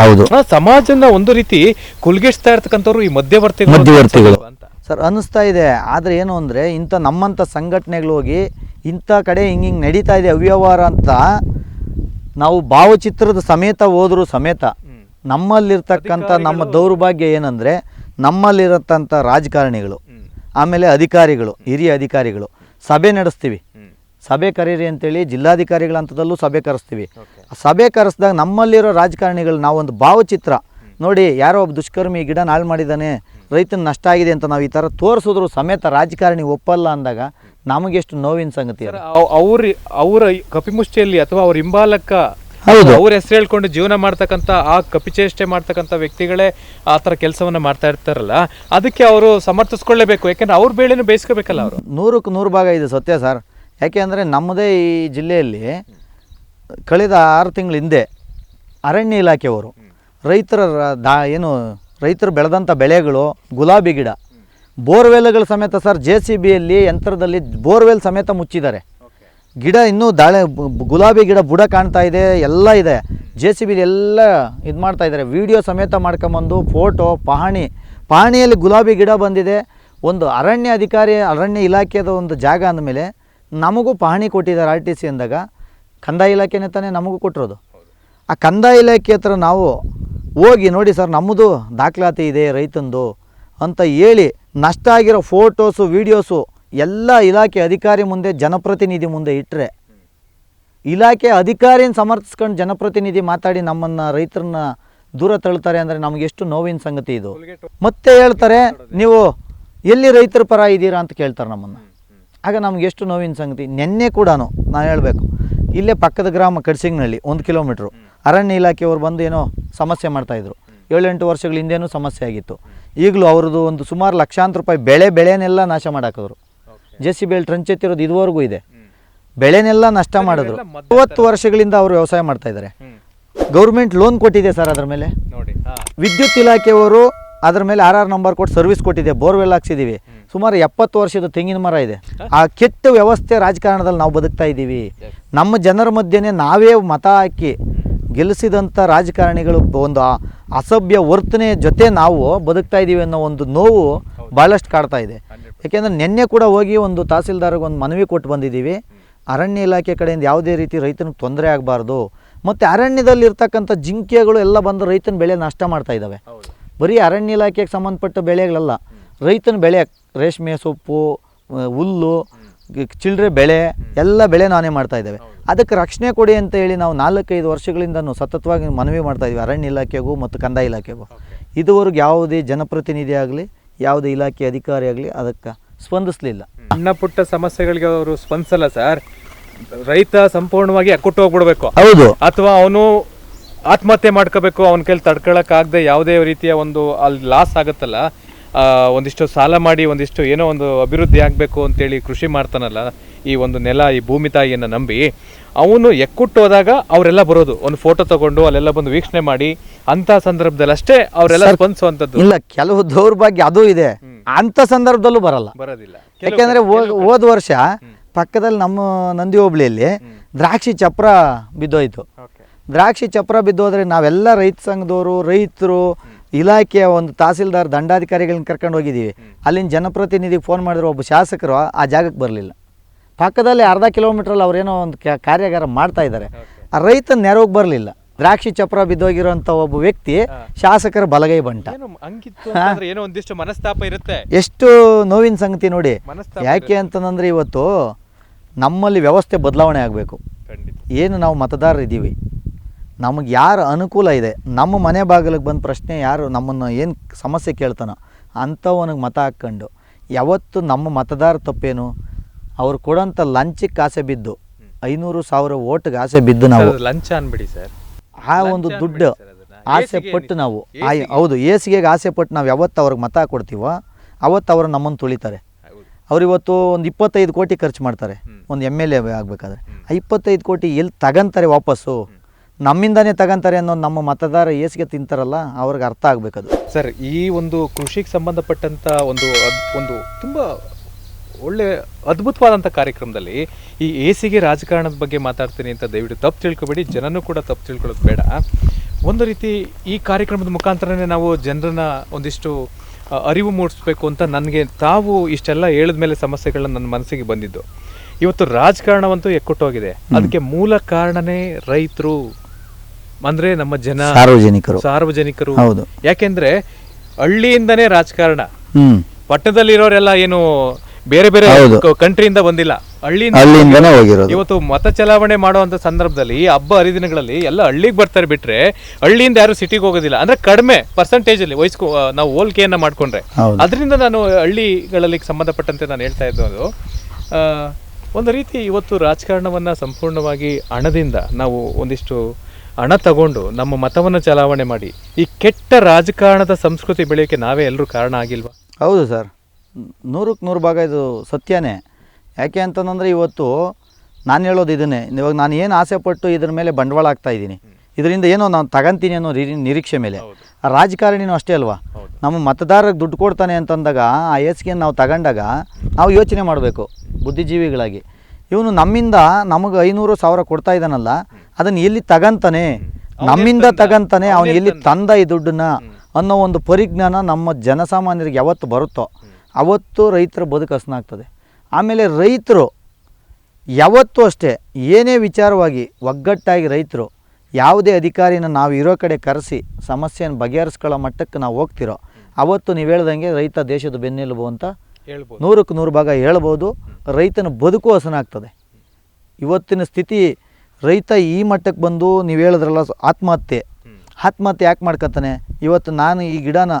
ಹೌದು. ಸಮಾಜನ ಒಂದು ರೀತಿ ಕುಲ್ಗಿಸ್ತಾ ಇರ್ತಕ್ಕಂಥವ್ರು ಈ ಮಧ್ಯವರ್ತಿಗಳು ಅಂತ ಮಧ್ಯವರ್ತಿಗಳು. ಅಂತ ಸರ್ ಅನ್ನಿಸ್ತಾ ಇದೆ ಆದರೆ ಏನು ಅಂದರೆ ಇಂಥ ನಮ್ಮಂಥ ಸಂಘಟನೆಗಳು ಹೋಗಿ ಇಂಥ ಕಡೆ ಹಿಂಗೆ ಹಿಂಗೆ ನಡೀತಾ ಇದೆ ಅವ್ಯವಹಾರ ಅಂತ ನಾವು ಭಾವಚಿತ್ರದ ಸಮೇತ ಹೋದ್ರು ಸಮೇತ. ನಮ್ಮಲ್ಲಿರ್ತಕ್ಕಂಥ ನಮ್ಮ ದೌರ್ಭಾಗ್ಯ ಏನಂದರೆ ನಮ್ಮಲ್ಲಿರತಕ್ಕಂಥ ರಾಜಕಾರಣಿಗಳು ಆಮೇಲೆ ಅಧಿಕಾರಿಗಳು ಹಿರಿಯ ಅಧಿಕಾರಿಗಳು ಸಭೆ ನಡೆಸ್ತೀವಿ. ಸಭೆ ಕರೀರಿ ಅಂತೇಳಿ ಜಿಲ್ಲಾಧಿಕಾರಿಗಳ ಹಂತದಲ್ಲೂ ಸಭೆ ಕರೆಸ್ತೀವಿ. ಆ ಸಭೆ ಕರೆಸ್ದಾಗ ನಮ್ಮಲ್ಲಿರೋ ರಾಜಕಾರಣಿಗಳು ನಾವೊಂದು ಭಾವಚಿತ್ರ ನೋಡಿ ಯಾರೋ ಒಬ್ಬ ದುಷ್ಕರ್ಮಿ ಗಿಡ ನಾಳು ಮಾಡಿದ್ದಾನೆ ರೈತನ ನಷ್ಟ ಆಗಿದೆ ಅಂತ ನಾವು ಈ ಥರ ತೋರಿಸಿದ್ರು ಸಮೇತ ರಾಜಕಾರಣಿ ಒಪ್ಪಲ್ಲ ಅಂದಾಗ ನಮಗೆಷ್ಟು ನೋವಿನ ಸಂಗತಿ ಅವ್ರ ಅವರ ಕಪಿಮುಷ್ಟಿಯಲ್ಲಿ ಅಥವಾ ಅವ್ರ ಹಿಂಬಾಲಕ ಹೌದು. ಅವ್ರ ಹೆಸರು ಹೇಳ್ಕೊಂಡು ಜೀವನ ಮಾಡ್ತಕ್ಕಂಥ ಆ ಕಪಿಚೇಷ್ಟೆ ಮಾಡ್ತಕ್ಕಂಥ ವ್ಯಕ್ತಿಗಳೇ ಆ ಥರ ಕೆಲಸವನ್ನು ಮಾಡ್ತಾ ಇರ್ತಾರಲ್ಲ ಅದಕ್ಕೆ ಅವರು ಸಮರ್ಥಿಸ್ಕೊಳ್ಳೇಬೇಕು. ಯಾಕಂದ್ರೆ ಅವ್ರ ಬೇಳೆನೂ ಬೇಯಿಸ್ಕೋಬೇಕಲ್ಲ ಅವರು. ನೂರಕ್ಕೆ ನೂರು ಭಾಗ ಇದೆ ಸತ್ಯ ಸರ್. ಯಾಕೆ ಅಂದರೆ ನಮ್ಮದೇ ಈ ಜಿಲ್ಲೆಯಲ್ಲಿ ಕಳೆದ ಆರು ತಿಂಗಳ ಹಿಂದೆ ಅರಣ್ಯ ಇಲಾಖೆಯವರು ರೈತರ ದಾ ಏನು ರೈತರು ಬೆಳೆದಂಥ ಬೆಳೆಗಳು ಗುಲಾಬಿ ಗಿಡ ಬೋರ್ವೆಲ್ಗಳ ಸಮೇತ ಸರ್ ಜೆ ಸಿ ಬಿಯಲ್ಲಿ ಯಂತ್ರದಲ್ಲಿ ಬೋರ್ವೆಲ್ ಸಮೇತ ಮುಚ್ಚಿದ್ದಾರೆ. ಗಿಡ ಇನ್ನೂ ದಾಳೆ ಬು- ಬು- ಗುಲಾಬಿ ಗಿಡ ಬುಡ ಕಾಣ್ತಾ ಇದೆ ಎಲ್ಲ ಇದೆ. ಜೆ ಸಿ ಬಿಲಿ ಎಲ್ಲ ಇದು ಮಾಡ್ತಾ ಇದ್ದಾರೆ. ವಿಡಿಯೋ ಸಮೇತ ಮಾಡ್ಕೊಂಬಂದು ಫೋಟೋ ಪಹಣಿ ಪಹಣಿಯಲ್ಲಿ ಗುಲಾಬಿ ಗಿಡ ಬಂದಿದೆ. ಒಂದು ಅರಣ್ಯ ಅಧಿಕಾರಿ ಅರಣ್ಯ ಇಲಾಖೆಯದ ಒಂದು ಜಾಗ ಅಂದಮೇಲೆ ನಮಗೂ ಪಹಣಿ ಕೊಟ್ಟಿದ್ದಾರೆ ಆರ್ ಟಿ ಸಿ ಅಂದಾಗ ಕಂದಾಯ ಇಲಾಖೆನೇ ತಾನೇ ನಮಗೂ ಕೊಟ್ಟಿರೋದು. ಆ ಕಂದಾಯ ಇಲಾಖೆ ಹತ್ರ ನಾವು ಹೋಗಿ ನೋಡಿ ಸರ್ ನಮ್ಮದು ದಾಖಲಾತಿ ಇದೆ ರೈತಂದು ಅಂತ ಹೇಳಿ ನಷ್ಟ ಆಗಿರೋ ಫೋಟೋಸು ವೀಡಿಯೋಸು ಎಲ್ಲ ಇಲಾಖೆ ಅಧಿಕಾರಿ ಮುಂದೆ ಜನಪ್ರತಿನಿಧಿ ಮುಂದೆ ಇಟ್ಟರೆ ಇಲಾಖೆ ಅಧಿಕಾರಿನ ಸಮರ್ಥಿಸ್ಕೊಂಡು ಜನಪ್ರತಿನಿಧಿ ಮಾತಾಡಿ ನಮ್ಮನ್ನು ರೈತರನ್ನ ದೂರ ತಳ್ತಾರೆ ಅಂದರೆ ನಮಗೆ ಎಷ್ಟು ನೋವಿನ ಸಂಗತಿ ಇದು. ಮತ್ತೆ ಹೇಳ್ತಾರೆ ನೀವು ಎಲ್ಲಿ ರೈತರ ಪರ ಇದ್ದೀರಾ ಅಂತ ಕೇಳ್ತಾರೆ ನಮ್ಮನ್ನು. ಆಗ ನಮ್ಗೆ ಎಷ್ಟು ನೋವಿನ ಸಂಗತಿ? ನಿನ್ನೆ ಕೂಡ ನಾನು ಹೇಳಬೇಕು. ಇಲ್ಲೇ ಪಕ್ಕದ ಗ್ರಾಮ ಕಡ್ಸಿಂಗ್ನಳ್ಳಿ ಒಂದು ಕಿಲೋಮೀಟ್ರು. ಅರಣ್ಯ ಇಲಾಖೆಯವರು ಬಂದು ಏನೋ ಸಮಸ್ಯೆ ಮಾಡ್ತಾಯಿದ್ರು ಏಳೆಂಟು ವರ್ಷಗಳ ಹಿಂದೇನೂ ಸಮಸ್ಯೆ ಆಗಿತ್ತು. ಈಗಲೂ ಅವ್ರದ್ದು ಒಂದು ಸುಮಾರು ಲಕ್ಷಾಂತರ ರೂಪಾಯಿ ಬೆಳೆ ಬೆಳೆನೆಲ್ಲ ನಾಶ ಮಾಡಾಕಿದ್ರು. ಜೆ ಸಿ ಬಿಲ್ ಟ್ರಂಚ್ ಎತ್ತಿರೋದು ಇದುವರೆಗೂ ಇದೆ. ಬೆಳೆನೆಲ್ಲ ನಷ್ಟ ಮಾಡಿದ್ರು. ಮೂವತ್ತು ವರ್ಷಗಳಿಂದ ಅವರು ವ್ಯವಸಾಯ ಮಾಡ್ತಾ ಇದ್ದಾರೆ ಗೌರ್ಮೆಂಟ್ ಲೋನ್ ಕೊಟ್ಟಿದೆ ಸರ್ ಅದ್ರ ಮೇಲೆ. ವಿದ್ಯುತ್ ಇಲಾಖೆಯವರು ಅದ್ರ ಮೇಲೆ ಆರ್ ಆರ್ ನಂಬರ್ ಕೊಟ್ಟು ಸರ್ವಿಸ್ ಕೊಟ್ಟಿದೆ. ಬೋರ್ವೆಲ್ ಹಾಕ್ಸಿದ್ದೀವಿ ಸುಮಾರು ಎಪ್ಪತ್ತು ವರ್ಷದ ತೆಂಗಿನ ಮರ ಇದೆ. ಆ ಕೆಟ್ಟ ವ್ಯವಸ್ಥೆ ರಾಜಕಾರಣದಲ್ಲಿ ನಾವು ಬದುಕ್ತಾ ಇದ್ದೀವಿ ನಮ್ಮ ಜನರ ಮಧ್ಯೆನೇ ನಾವೇ ಮತ ಹಾಕಿ ಗೆಲ್ಲಿಸಿದಂಥ ರಾಜಕಾರಣಿಗಳು ಒಂದು ಅಸಭ್ಯ ವರ್ತನೆ ಜೊತೆ ನಾವು ಬದುಕ್ತಾ ಇದ್ದೀವಿ ಅನ್ನೋ ಒಂದು ನೋವು ಭಾಳಷ್ಟು ಕಾಡ್ತಾ ಇದೆ. ಯಾಕೆಂದರೆ ನಿನ್ನೆ ಕೂಡ ಹೋಗಿ ಒಂದು ತಹಸೀಲ್ದಾರ್ಗೆ ಒಂದು ಮನವಿ ಕೊಟ್ಟು ಬಂದಿದ್ದೀವಿ. ಅರಣ್ಯ ಇಲಾಖೆ ಕಡೆಯಿಂದ ಯಾವುದೇ ರೀತಿ ರೈತನಿಗೆ ತೊಂದರೆ ಆಗಬಾರ್ದು. ಮತ್ತು ಅರಣ್ಯದಲ್ಲಿ ಇರ್ತಕ್ಕಂಥ ಜಿಂಕೆಗಳು ಎಲ್ಲ ಬಂದು ರೈತನ ಬೆಳೆ ನಷ್ಟ ಮಾಡ್ತಾ ಇದ್ದಾವೆ. ಬರೀ ಅರಣ್ಯ ಇಲಾಖೆಗೆ ಸಂಬಂಧಪಟ್ಟ ಬೆಳೆಗಳಲ್ಲ. ರೈತನ ಬೆಳೆ ರೇಷ್ಮೆ ಸೊಪ್ಪು ಹುಲ್ಲು ಚಿಲ್ಲರೆ ಬೆಳೆ ಎಲ್ಲ ಬೆಳೆ ನಾನೇ ಮಾಡ್ತಾ ಇದ್ದೇವೆ. ಅದಕ್ಕೆ ರಕ್ಷಣೆ ಕೊಡಿ ಅಂತ ಹೇಳಿ ನಾವು ನಾಲ್ಕೈದು ವರ್ಷಗಳಿಂದನೂ ಸತತವಾಗಿ ಮನವಿ ಮಾಡ್ತಾ ಇದ್ದೀವಿ. ಅರಣ್ಯ ಇಲಾಖೆಗೂ ಮತ್ತು ಕಂದಾಯ ಇಲಾಖೆಗೂ. ಇದುವರೆಗೂ ಯಾವುದೇ ಜನಪ್ರತಿನಿಧಿ ಆಗಲಿ ಯಾವುದೇ ಇಲಾಖೆ ಅಧಿಕಾರಿ ಆಗಲಿ ಅದಕ್ಕೆ ಸ್ಪಂದಿಸಲಿಲ್ಲ. ಸಣ್ಣ ಪುಟ್ಟ ಸಮಸ್ಯೆಗಳಿಗೆ ಅವರು ಸ್ಪಂದಿಸಲ್ಲ ಸರ್. ರೈತ ಸಂಪೂರ್ಣವಾಗಿ ಅಕ್ಕುಟ್ಟು ಹೋಗ್ಬಿಡ್ಬೇಕು. ಹೌದು. ಅಥವಾ ಅವನು ಆತ್ಮಹತ್ಯೆ ಮಾಡ್ಕೋಬೇಕು ಅವನ ಕೈಲಿ ತಡ್ಕೊಳಕ್ಕಾಗದೆ ಯಾವುದೇ ರೀತಿಯ ಒಂದು ಅಲ್ಲಿ ಲಾಸ್ ಆಗುತ್ತಲ್ಲ ಒಂದಿಷ್ಟು ಸಾಲ ಮಾಡಿ ಒಂದಿಷ್ಟು ಏನೋ ಒಂದು ಅಭಿವೃದ್ಧಿ ಆಗಬೇಕು ಅಂತೇಳಿ ಕೃಷಿ ಮಾಡ್ತಾನಲ್ಲ ಈ ಒಂದು ನೆಲ ಈ ಭೂಮಿ ತಾಯಿಯನ್ನು ನಂಬಿ ಅವನು ಎಕ್ಕುಟ್ಟು ಹೋದಾಗ ಅವರೆಲ್ಲ ಬರೋದು. ಒಂದು ಫೋಟೋ ತಗೊಂಡು ಅಲ್ಲೆಲ್ಲ ಬಂದು ವೀಕ್ಷಣೆ ಮಾಡಿ ಅಂತ ಸಂದರ್ಭದಲ್ಲಿ ಅಷ್ಟೇ ಅವರೆಲ್ಲ ಸ್ಪಂದಿಸುವಂಥದ್ದು ಇಲ್ಲ ಕೆಲವು ದೌರ್ಭಾಗ್ಯ ಅದು ಇದೆ. ಅಂತ ಸಂದರ್ಭದಲ್ಲೂ ಬರಲ್ಲ. ಬರೋದಿಲ್ಲ. ಯಾಕೆಂದ್ರೆ ಹೋದ್ ವರ್ಷ ಪಕ್ಕದಲ್ಲಿ ನಮ್ಮ ನಂದಿ ಹೋಬಳಿಯಲ್ಲಿ ದ್ರಾಕ್ಷಿ ಚಪ್ರ ಬಿದ್ದೋಯ್ತು. ದ್ರಾಕ್ಷಿ ಚಪ್ರ ಬಿದ್ದೋದ್ರೆ ನಾವೆಲ್ಲ ರೈತ ಸಂಘದವರು ರೈತರು ಇಲಾಖೆಯ ಒಂದು ತಹಸೀಲ್ದಾರ್ ದಂಡಾಧಿಕಾರಿಗಳನ್ನ ಕರ್ಕೊಂಡು ಹೋಗಿದ್ದೀವಿ. ಅಲ್ಲಿನ ಜನಪ್ರತಿನಿಧಿಗೆ ಫೋನ್ ಮಾಡಿದ್ರು ಒಬ್ಬ ಶಾಸಕರು ಆ ಜಾಗಕ್ಕೆ ಬರಲಿಲ್ಲ. ಪಕ್ಕದಲ್ಲಿ ಅರ್ಧ ಕಿಲೋಮೀಟ್ರಲ್ಲಿ ಅವರೇನೋ ಒಂದು ಕಾರ್ಯಾಗಾರ ಮಾಡ್ತಾ ಇದ್ದಾರೆ. ಆ ರೈತ ನೆರವಿಗೆ ಬರಲಿಲ್ಲ. ದ್ರಾಕ್ಷಿ ಚಪ್ರ ಬಿದ್ದೋಗಿರುವಂತ ಒಬ್ಬ ವ್ಯಕ್ತಿ ಶಾಸಕರ ಬಲಗೈ ಬಂಟ. ಏನೋ ಒಂದಿಷ್ಟು ಮನಸ್ತಾಪ ಇರುತ್ತೆ. ಎಷ್ಟು ನೋವಿನ ಸಂಗತಿ ನೋಡಿ. ಯಾಕೆ ಅಂತಂದ್ರೆ ಇವತ್ತು ನಮ್ಮಲ್ಲಿ ವ್ಯವಸ್ಥೆ ಬದಲಾವಣೆ ಆಗಬೇಕು. ಏನು ನಾವು ಮತದಾರರಿದ್ದೀವಿ. ನಮಗೆ ಯಾರು ಅನುಕೂಲ ಇದೆ? ನಮ್ಮ ಮನೆ ಬಾಗಿಲಿಗೆ ಬಂದ ಪ್ರಶ್ನೆ ಯಾರು? ನಮ್ಮನ್ನು ಏನು ಸಮಸ್ಯೆ ಕೇಳ್ತಾನೋ? ಅಂಥವನಿಗೆ ಮತ ಹಾಕ್ಕೊಂಡು. ಯಾವತ್ತು ನಮ್ಮ ಮತದಾರ ತಪ್ಪೇನು? ಅವ್ರು ಕೊಡೋಂಥ ಲಂಚಕ್ಕೆ ಆಸೆ ಬಿದ್ದು. ಐನೂರು ಸಾವಿರ ಓಟ್ಗೆ ಆಸೆ ಬಿದ್ದು ನಾವು. ಲಂಚ ಅನ್ಬಿಡಿ ಸರ್. ಆ ಒಂದು ದುಡ್ಡು ಆಸೆ ಪಟ್ಟು ನಾವು ಆಯ್- ಹೌದು ಏಸಿಗೆಗೆ ಆಸೆ ಪಟ್ಟು ನಾವು ಯಾವತ್ತು ಅವ್ರಿಗೆ ಮತ ಕೊಡ್ತೀವೋ ಅವತ್ತು ಅವರು ನಮ್ಮನ್ನು ತುಳಿತಾರೆ. ಅವ್ರು ಇವತ್ತು ಒಂದು ಇಪ್ಪತ್ತೈದು ಕೋಟಿ ಖರ್ಚು ಮಾಡ್ತಾರೆ. ಒಂದು ಎಂ ಎಲ್ ಎ ಆಗಬೇಕಾದ್ರೆ. ಆ ಇಪ್ಪತ್ತೈದು ಕೋಟಿ ಎಲ್ಲಿ ತಗಂತಾರೆ ವಾಪಸ್ಸು? ನಮ್ಮಿಂದಾನೇ ತಗಂತಾರೆ ಅನ್ನೋ ನಮ್ಮ ಮತದಾರ ಏಸಿಗೆ ತಿಂತಾರಲ್ಲ ಅವ್ರಿಗೆ ಅರ್ಥ ಆಗಬೇಕದು. ಸರ್ ಈ ಒಂದು ಕೃಷಿಗೆ ಸಂಬಂಧಪಟ್ಟಂತ ಒಂದು ಅದ್- ಒಂದು ತುಂಬಾ ಒಳ್ಳೆ ಅದ್ಭುತವಾದಂಥ ಕಾರ್ಯಕ್ರಮದಲ್ಲಿ ಈ ಎಸಿಗೆ ರಾಜಕಾರಣದ ಬಗ್ಗೆ ಮಾತಾಡ್ತೀನಿ ಅಂತ ದಯವಿಟ್ಟು ತಪ್ಪು ತಿಳ್ಕೊಬೇಡಿ ಜನನೂ ಕೂಡ ತಪ್ಪು ತಿಳ್ಕೊಳ್ಳೋದು ಬೇಡ. ಒಂದು ರೀತಿ ಈ ಕಾರ್ಯಕ್ರಮದ ಮುಖಾಂತರನೇ ನಾವು ಜನರನ್ನ ಒಂದಿಷ್ಟು ಆ, ಅರಿವು ಮೂಡಿಸ್ಬೇಕು ಅಂತ ನನಗೆ ತಾವು ಇಷ್ಟೆಲ್ಲ ಹೇಳಿದ ಮೇಲೆ ಸಮಸ್ಯೆಗಳನ್ನ ನನ್ನ ಮನಸ್ಸಿಗೆ ಬಂದಿದ್ದು. ಇವತ್ತು ರಾಜಕಾರಣವಂತೂ ಎಕ್ಕುಟ್ಟೋಗಿದೆ. ಅದಕ್ಕೆ ಮೂಲ ಕಾರಣನೇ ರೈತರು. ಅಂದ್ರೆ ನಮ್ಮ ಜನ ಸಾರ್ವಜನಿಕರು. ಸಾರ್ವಜನಿಕರು. ಹೌದು. ಯಾಕೆಂದ್ರೆ ಹಳ್ಳಿಯಿಂದನೇ ರಾಜಕಾರಣ. ಹ್ಮ್. ಪಟ್ಟಣದಲ್ಲಿರೋರೆಲ್ಲ ಏನು ಬೇರೆ ಬೇರೆ. ಕಂಟ್ರಿಯಿಂದ ಬಂದಿಲ್ಲ. ಹಳ್ಳಿಯಿಂದ ಹೋಗಿರೋದು. ಇವತ್ತು ಮತ ಚಲಾವಣೆ ಮಾಡುವಂತ ಸಂದರ್ಭದಲ್ಲಿ ಈ ಹಬ್ಬ ಹರಿದಿನಗಳಲ್ಲಿ ಎಲ್ಲ ಹಳ್ಳಿಗೆ ಬರ್ತಾರೆ ಬಿಟ್ರೆ ಹಳ್ಳಿಯಿಂದ ಯಾರು ಸಿಟಿಗೆ ಹೋಗೋದಿಲ್ಲ. ಅಂದ್ರೆ ಕಡಿಮೆ ಪರ್ಸೆಂಟೇಜ್ ಅಲ್ಲಿ ವಹಿಸ್ಕೊ ನಾವು ಹೋಲಿಕೆಯನ್ನ ಮಾಡ್ಕೊಂಡ್ರೆ. ಅದರಿಂದ ನಾನು ಹಳ್ಳಿಗಳಲ್ಲಿ ಸಂಬಂಧಪಟ್ಟಂತೆ ನಾನು ಹೇಳ್ತಾ ಇದ್ದು ಆ, ಒಂದು ರೀತಿ ಇವತ್ತು ರಾಜಕಾರಣವನ್ನ ಸಂಪೂರ್ಣವಾಗಿ ಹಣದಿಂದ ನಾವು ಒಂದಿಷ್ಟು ಹಣ ತಗೊಂಡು ನಮ್ಮ ಮತವನ್ನು ಚಲಾವಣೆ ಮಾಡಿ ಈ ಕೆಟ್ಟ ರಾಜಕಾರಣದ ಸಂಸ್ಕೃತಿ ಬೆಳೆಯೋಕೆ ನಾವೇ ಎಲ್ಲರೂ ಕಾರಣ ಆಗಿಲ್ವಾ? ಹೌದು ಸರ್. ನೂರಕ್ಕೆ ನೂರು ಭಾಗ ಇದು ಸತ್ಯನೇ. ಯಾಕೆ ಅಂತಂದರೆ ಇವತ್ತು ನಾನು ಹೇಳೋದು ಇದನ್ನೇ. ಇವಾಗ ನಾನು ಏನು ಆಸೆ ಪಟ್ಟು ಇದ್ರ ಮೇಲೆ ಬಂಡವಾಳ ಆಗ್ತಾ ಇದ್ದೀನಿ. ಇದರಿಂದ ಏನೋ ನಾನು ತಗಂತೀನಿ ಅನ್ನೋ ನಿರೀಕ್ಷೆ ಮೇಲೆ. ಆ ರಾಜಕಾರಣಿನೂ ಅಷ್ಟೇ ಅಲ್ವಾ? ನಮ್ಮ ಮತದಾರರಿಗೆ ದುಡ್ಡು ಕೊಡ್ತಾನೆ ಅಂತಂದಾಗ ಆ ಎಸ್ಗೆ ನಾವು ತಗೊಂಡಾಗ ನಾವು ಯೋಚನೆ ಮಾಡಬೇಕು ಬುದ್ಧಿಜೀವಿಗಳಾಗಿ. ಇವನು ನಮ್ಮಿಂದ ನಮಗೆ ಐನೂರು ಸಾವಿರ ಕೊಡ್ತಾ ಇದ್ದಾನಲ್ಲ ಅದನ್ನು ಎಲ್ಲಿ ತಗಂತಾನೆ? ನಮ್ಮಿಂದ ತಗಂತಾನೆ ಅವನು ಎಲ್ಲಿ ತಂದ? ಈ ದುಡ್ಡನ್ನ ಅನ್ನೋ ಒಂದು ಪರಿಜ್ಞಾನ ನಮ್ಮ ಜನಸಾಮಾನ್ಯರಿಗೆ ಯಾವತ್ತು ಬರುತ್ತೋ ಅವತ್ತು ರೈತರ ಬದುಕು ಹಸನಾಗ್ತದೆ ಆಮೇಲೆ ರೈತರು ಯಾವತ್ತೂ ಅಷ್ಟೇ ಏನೇ ವಿಚಾರವಾಗಿ ಒಗ್ಗಟ್ಟಾಗಿ ರೈತರು ಯಾವುದೇ ಅಧಿಕಾರಿನ ನಾವು ಇರೋ ಕಡೆ ಕರೆಸಿ ಸಮಸ್ಯೆಯನ್ನು ಬಗೆಹರಿಸ್ಕೊಳ್ಳೋ ಮಟ್ಟಕ್ಕೆ ನಾವು ಹೋಗ್ತಿರೋ ಅವತ್ತು ನೀವು ಹೇಳ್ದಂಗೆ ರೈತ ದೇಶದ ಬೆನ್ನೆಲುಬು ಅಂತ ನೂರಕ್ಕೆ ನೂರು ಭಾಗ ಹೇಳ್ಬೋದು. ರೈತನ ಬದುಕು ಹಸನಾಗ್ತದೆ ಇವತ್ತಿನ ಸ್ಥಿತಿ ರೈತ ಈ ಮಟ್ಟಕ್ಕೆ ಬಂದು ನೀವು ಹೇಳಿದ್ರಲ್ಲ ಆತ್ಮಹತ್ಯೆ. ಆತ್ಮಹತ್ಯೆ ಯಾಕೆ ಮಾಡ್ಕೊತಾನೆ ಇವತ್ತು ನಾನು ಈ ಗಿಡನ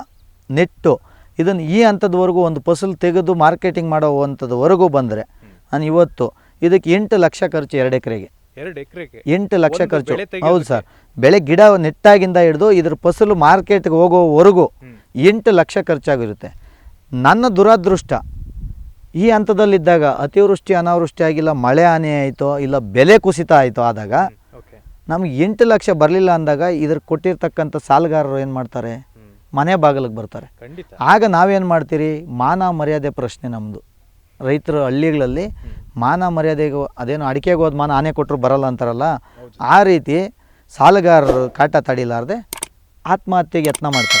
ನೆಟ್ಟು ಇದನ್ನು ಈ ಹಂತದವರೆಗೂ ಒಂದು ಫಸಲು ತೆಗೆದು ಮಾರ್ಕೆಟಿಂಗ್ ಮಾಡೋವಂಥದ್ದುವರೆಗೂ ಬಂದರೆ ನಾನು ಇವತ್ತು ಇದಕ್ಕೆ ಎಂಟು ಲಕ್ಷ ಖರ್ಚು ಎರಡು ಎಕರೆಗೆ. ಎರಡು ಎಕರೆಗೆ? ಎಂಟು ಲಕ್ಷ ಖರ್ಚು. ಹೌದು ಸರ್. ಬೆಳೆ ಗಿಡ ನೆಟ್ಟಾಗಿಂದ ಹಿಡಿದು ಇದ್ರ ಫಸಲು ಮಾರ್ಕೆಟ್ಗೆ ಹೋಗೋವರೆಗೂ ಎಂಟು ಲಕ್ಷ ಖರ್ಚಾಗಿರುತ್ತೆ. ನನ್ನ ದುರಾದೃಷ್ಟ ಈ ಹಂತದಲ್ಲಿದ್ದಾಗ ಅತಿವೃಷ್ಟಿ ಅನಾವೃಷ್ಟಿ ಆಗಿಲ್ಲ ಮಳೆ ಹಾನಿ ಆಯಿತೋ ಇಲ್ಲ ಬೆಲೆ ಕುಸಿತ ಆಯಿತೋ ಆದಾಗ ನಮ್ಗೆ ಎಂಟು ಲಕ್ಷ ಬರಲಿಲ್ಲ ಅಂದಾಗ ಇದ್ರ ಕೊಟ್ಟಿರ್ತಕ್ಕಂಥ ಸಾಲಗಾರರು ಏನು ಮಾಡ್ತಾರೆ? ಮನೆ ಬಾಗಿಲಿಗೆ ಬರ್ತಾರೆ. ಆಗ ನಾವೇನು ಮಾಡ್ತೀರಿ? ಮಾನ ಮರ್ಯಾದೆ ಪ್ರಶ್ನೆ ನಮ್ಮದು ರೈತರ ಹಳ್ಳಿಗಳಲ್ಲಿ ಮಾನ ಮರ್ಯಾದೆಗೂ ಅದೇನು ಅಡಿಕೆಗೆ ಹೋದ ಮಾನ ಆನೆ ಕೊಟ್ಟರು ಬರಲ್ಲ ಅಂತಾರಲ್ಲ ಆ ರೀತಿ ಸಾಲಗಾರರು ಕಾಟ ತಡಿಲಾರ್ದೆ ಆತ್ಮಹತ್ಯೆಗೆ ಯತ್ನ ಮಾಡ್ತಾರೆ.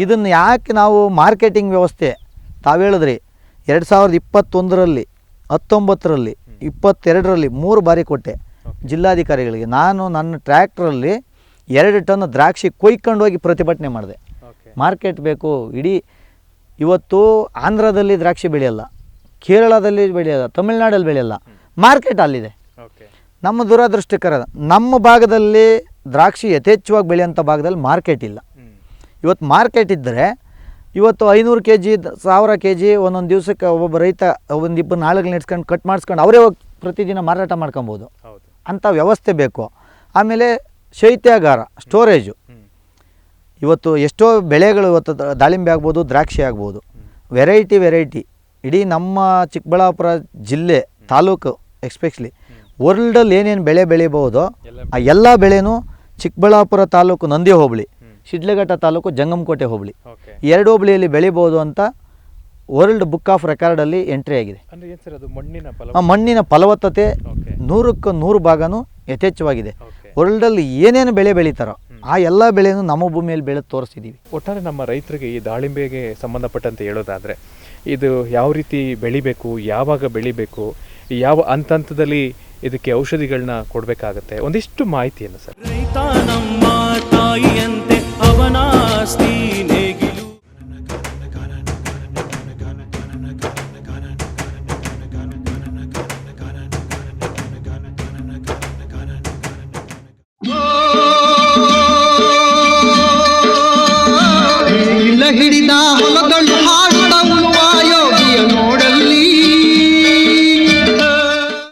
ಇದನ್ನು ಯಾಕೆ ನಾವು ಮಾರ್ಕೆಟಿಂಗ್ ವ್ಯವಸ್ಥೆ ತಾವು ಹೇಳಿದ್ರಿ ಎರಡು ಸಾವಿರದ ಇಪ್ಪತ್ತೊಂದರಲ್ಲಿ ಹತ್ತೊಂಬತ್ತರಲ್ಲಿ ಇಪ್ಪತ್ತೆರಡರಲ್ಲಿ ಮೂರು ಬಾರಿ ಕೊಟ್ಟೆ ಜಿಲ್ಲಾಧಿಕಾರಿಗಳಿಗೆ. ನಾನು ನನ್ನ ಟ್ರ್ಯಾಕ್ಟ್ರಲ್ಲಿ ಎರಡು ಟನ್ ದ್ರಾಕ್ಷಿ ಕೊಯ್ಕೊಂಡು ಹೋಗಿ ಪ್ರತಿಭಟನೆ ಮಾಡಿದೆ. ಮಾರ್ಕೆಟ್ ಬೇಕು ಇಡೀ ಇವತ್ತು ಆಂಧ್ರದಲ್ಲಿ ದ್ರಾಕ್ಷಿ ಬೆಳೆಯಲ್ಲ ಕೇರಳದಲ್ಲಿ ಬೆಳೆಯಲ್ಲ ತಮಿಳ್ನಾಡಲ್ಲಿ ಬೆಳೆಯಲ್ಲ ಮಾರ್ಕೆಟ್ ಅಲ್ಲಿದೆ. ನಮ್ಮ ದುರದೃಷ್ಟಕರ ನಮ್ಮ ಭಾಗದಲ್ಲಿ ದ್ರಾಕ್ಷಿ ಯಥೇಚ್ಛವಾಗಿ ಬೆಳೆಯೋಂಥ ಭಾಗದಲ್ಲಿ ಮಾರ್ಕೆಟ್ ಇಲ್ಲ. ಇವತ್ತು ಮಾರ್ಕೆಟ್ ಇದ್ದರೆ ಇವತ್ತು ಐನೂರು ಕೆ ಜಿ ಸಾವಿರ ಕೆ ಜಿ ಒಂದೊಂದು ದಿವಸಕ್ಕೆ ಒಬ್ಬೊಬ್ಬ ರೈತ ಒಂದು ಇಬ್ಬರು ನಾಲ್ಕು ನೆಡ್ಸ್ಕೊಂಡು ಕಟ್ ಮಾಡಿಸ್ಕೊಂಡು ಅವರೇ ಹೋಗಿ ಪ್ರತಿದಿನ ಮಾರಾಟ ಮಾಡ್ಕೊಬೋದು. ಅಂಥ ವ್ಯವಸ್ಥೆ ಬೇಕು. ಆಮೇಲೆ ಶೈತ್ಯಾಗಾರ ಸ್ಟೋರೇಜು ಇವತ್ತು ಎಷ್ಟೋ ಬೆಳೆಗಳು ಇವತ್ತು ದಾಳಿಂಬೆ ಆಗ್ಬೋದು ದ್ರಾಕ್ಷಿ ಆಗ್ಬೋದು. ವೆರೈಟಿ ವೆರೈಟಿ ಇಡೀ ನಮ್ಮ ಚಿಕ್ಕಬಳ್ಳಾಪುರ ಜಿಲ್ಲೆ ತಾಲೂಕು ಎಕ್ಸ್ಪೆಷಲಿ ವರ್ಲ್ಡಲ್ಲಿ ಏನೇನು ಬೆಳೆ ಬೆಳಿಬೋದು ಆ ಎಲ್ಲ ಬೆಳೆನೂ ಚಿಕ್ಕಬಳ್ಳಾಪುರ ತಾಲೂಕು ನಂದಿ ಹೋಬಳಿ. ಶಿಡ್ಲಘಟ್ಟ ತಾಲೂಕು ಜಂಗಮಕೋಟೆ ಹೋಬಳಿ. ಓಕೆ ಎರಡು ಹೋಬಳಿಯಲ್ಲಿ ಬೆಳಿಬೋದು ಅಂತ ವರ್ಲ್ಡ್ ಬುಕ್ ಆಫ್ ರೆಕಾರ್ಡಲ್ಲಿ ಎಂಟ್ರಿ ಆಗಿದೆ. ಅಂದ್ರೆ ಏನ್ ಸರ್ ಅದು ಮಣ್ಣಿನ ಫಲ ಆ ಮಣ್ಣಿನ ಫಲವತ್ತತೆ ಓಕೆ ನೂರಕ್ಕೆ ನೂರು ಭಾಗನೂ ಯಥೇಚ್ಛವಾಗಿದೆ. ಓಕೆ ವರ್ಲ್ಡಲ್ಲಿ ಏನೇನು ಬೆಳೆ ಬೆಳೀತಾರೋ ಆ ಎಲ್ಲ ಬೆಳೆಯನ್ನು ನಮ್ಮ ಭೂಮಿಯಲ್ಲಿ ಬೆಳೆದು ತೋರಿಸ್ತಿದ್ದೀವಿ ಒಟ್ಟಾರೆ ನಮ್ಮ ರೈತರಿಗೆ ಈ ದಾಳಿಂಬೆಗೆ ಸಂಬಂಧಪಟ್ಟಂತೆ ಹೇಳೋದಾದ್ರೆ ಇದು ಯಾವ ರೀತಿ ಬೆಳಿಬೇಕು ಯಾವಾಗ ಬೆಳಿಬೇಕು ಯಾವ ಹಂತ ಹಂತದಲ್ಲಿ ಇದಕ್ಕೆ ಔಷಧಿಗಳನ್ನ ಕೊಡಬೇಕಾಗತ್ತೆ? ಒಂದಿಷ್ಟು ಮಾಹಿತಿಯನ್ನು ಸರ್. ರೈತ ನಮ್ಮ ಅವನಾಸ್ತೀನೇ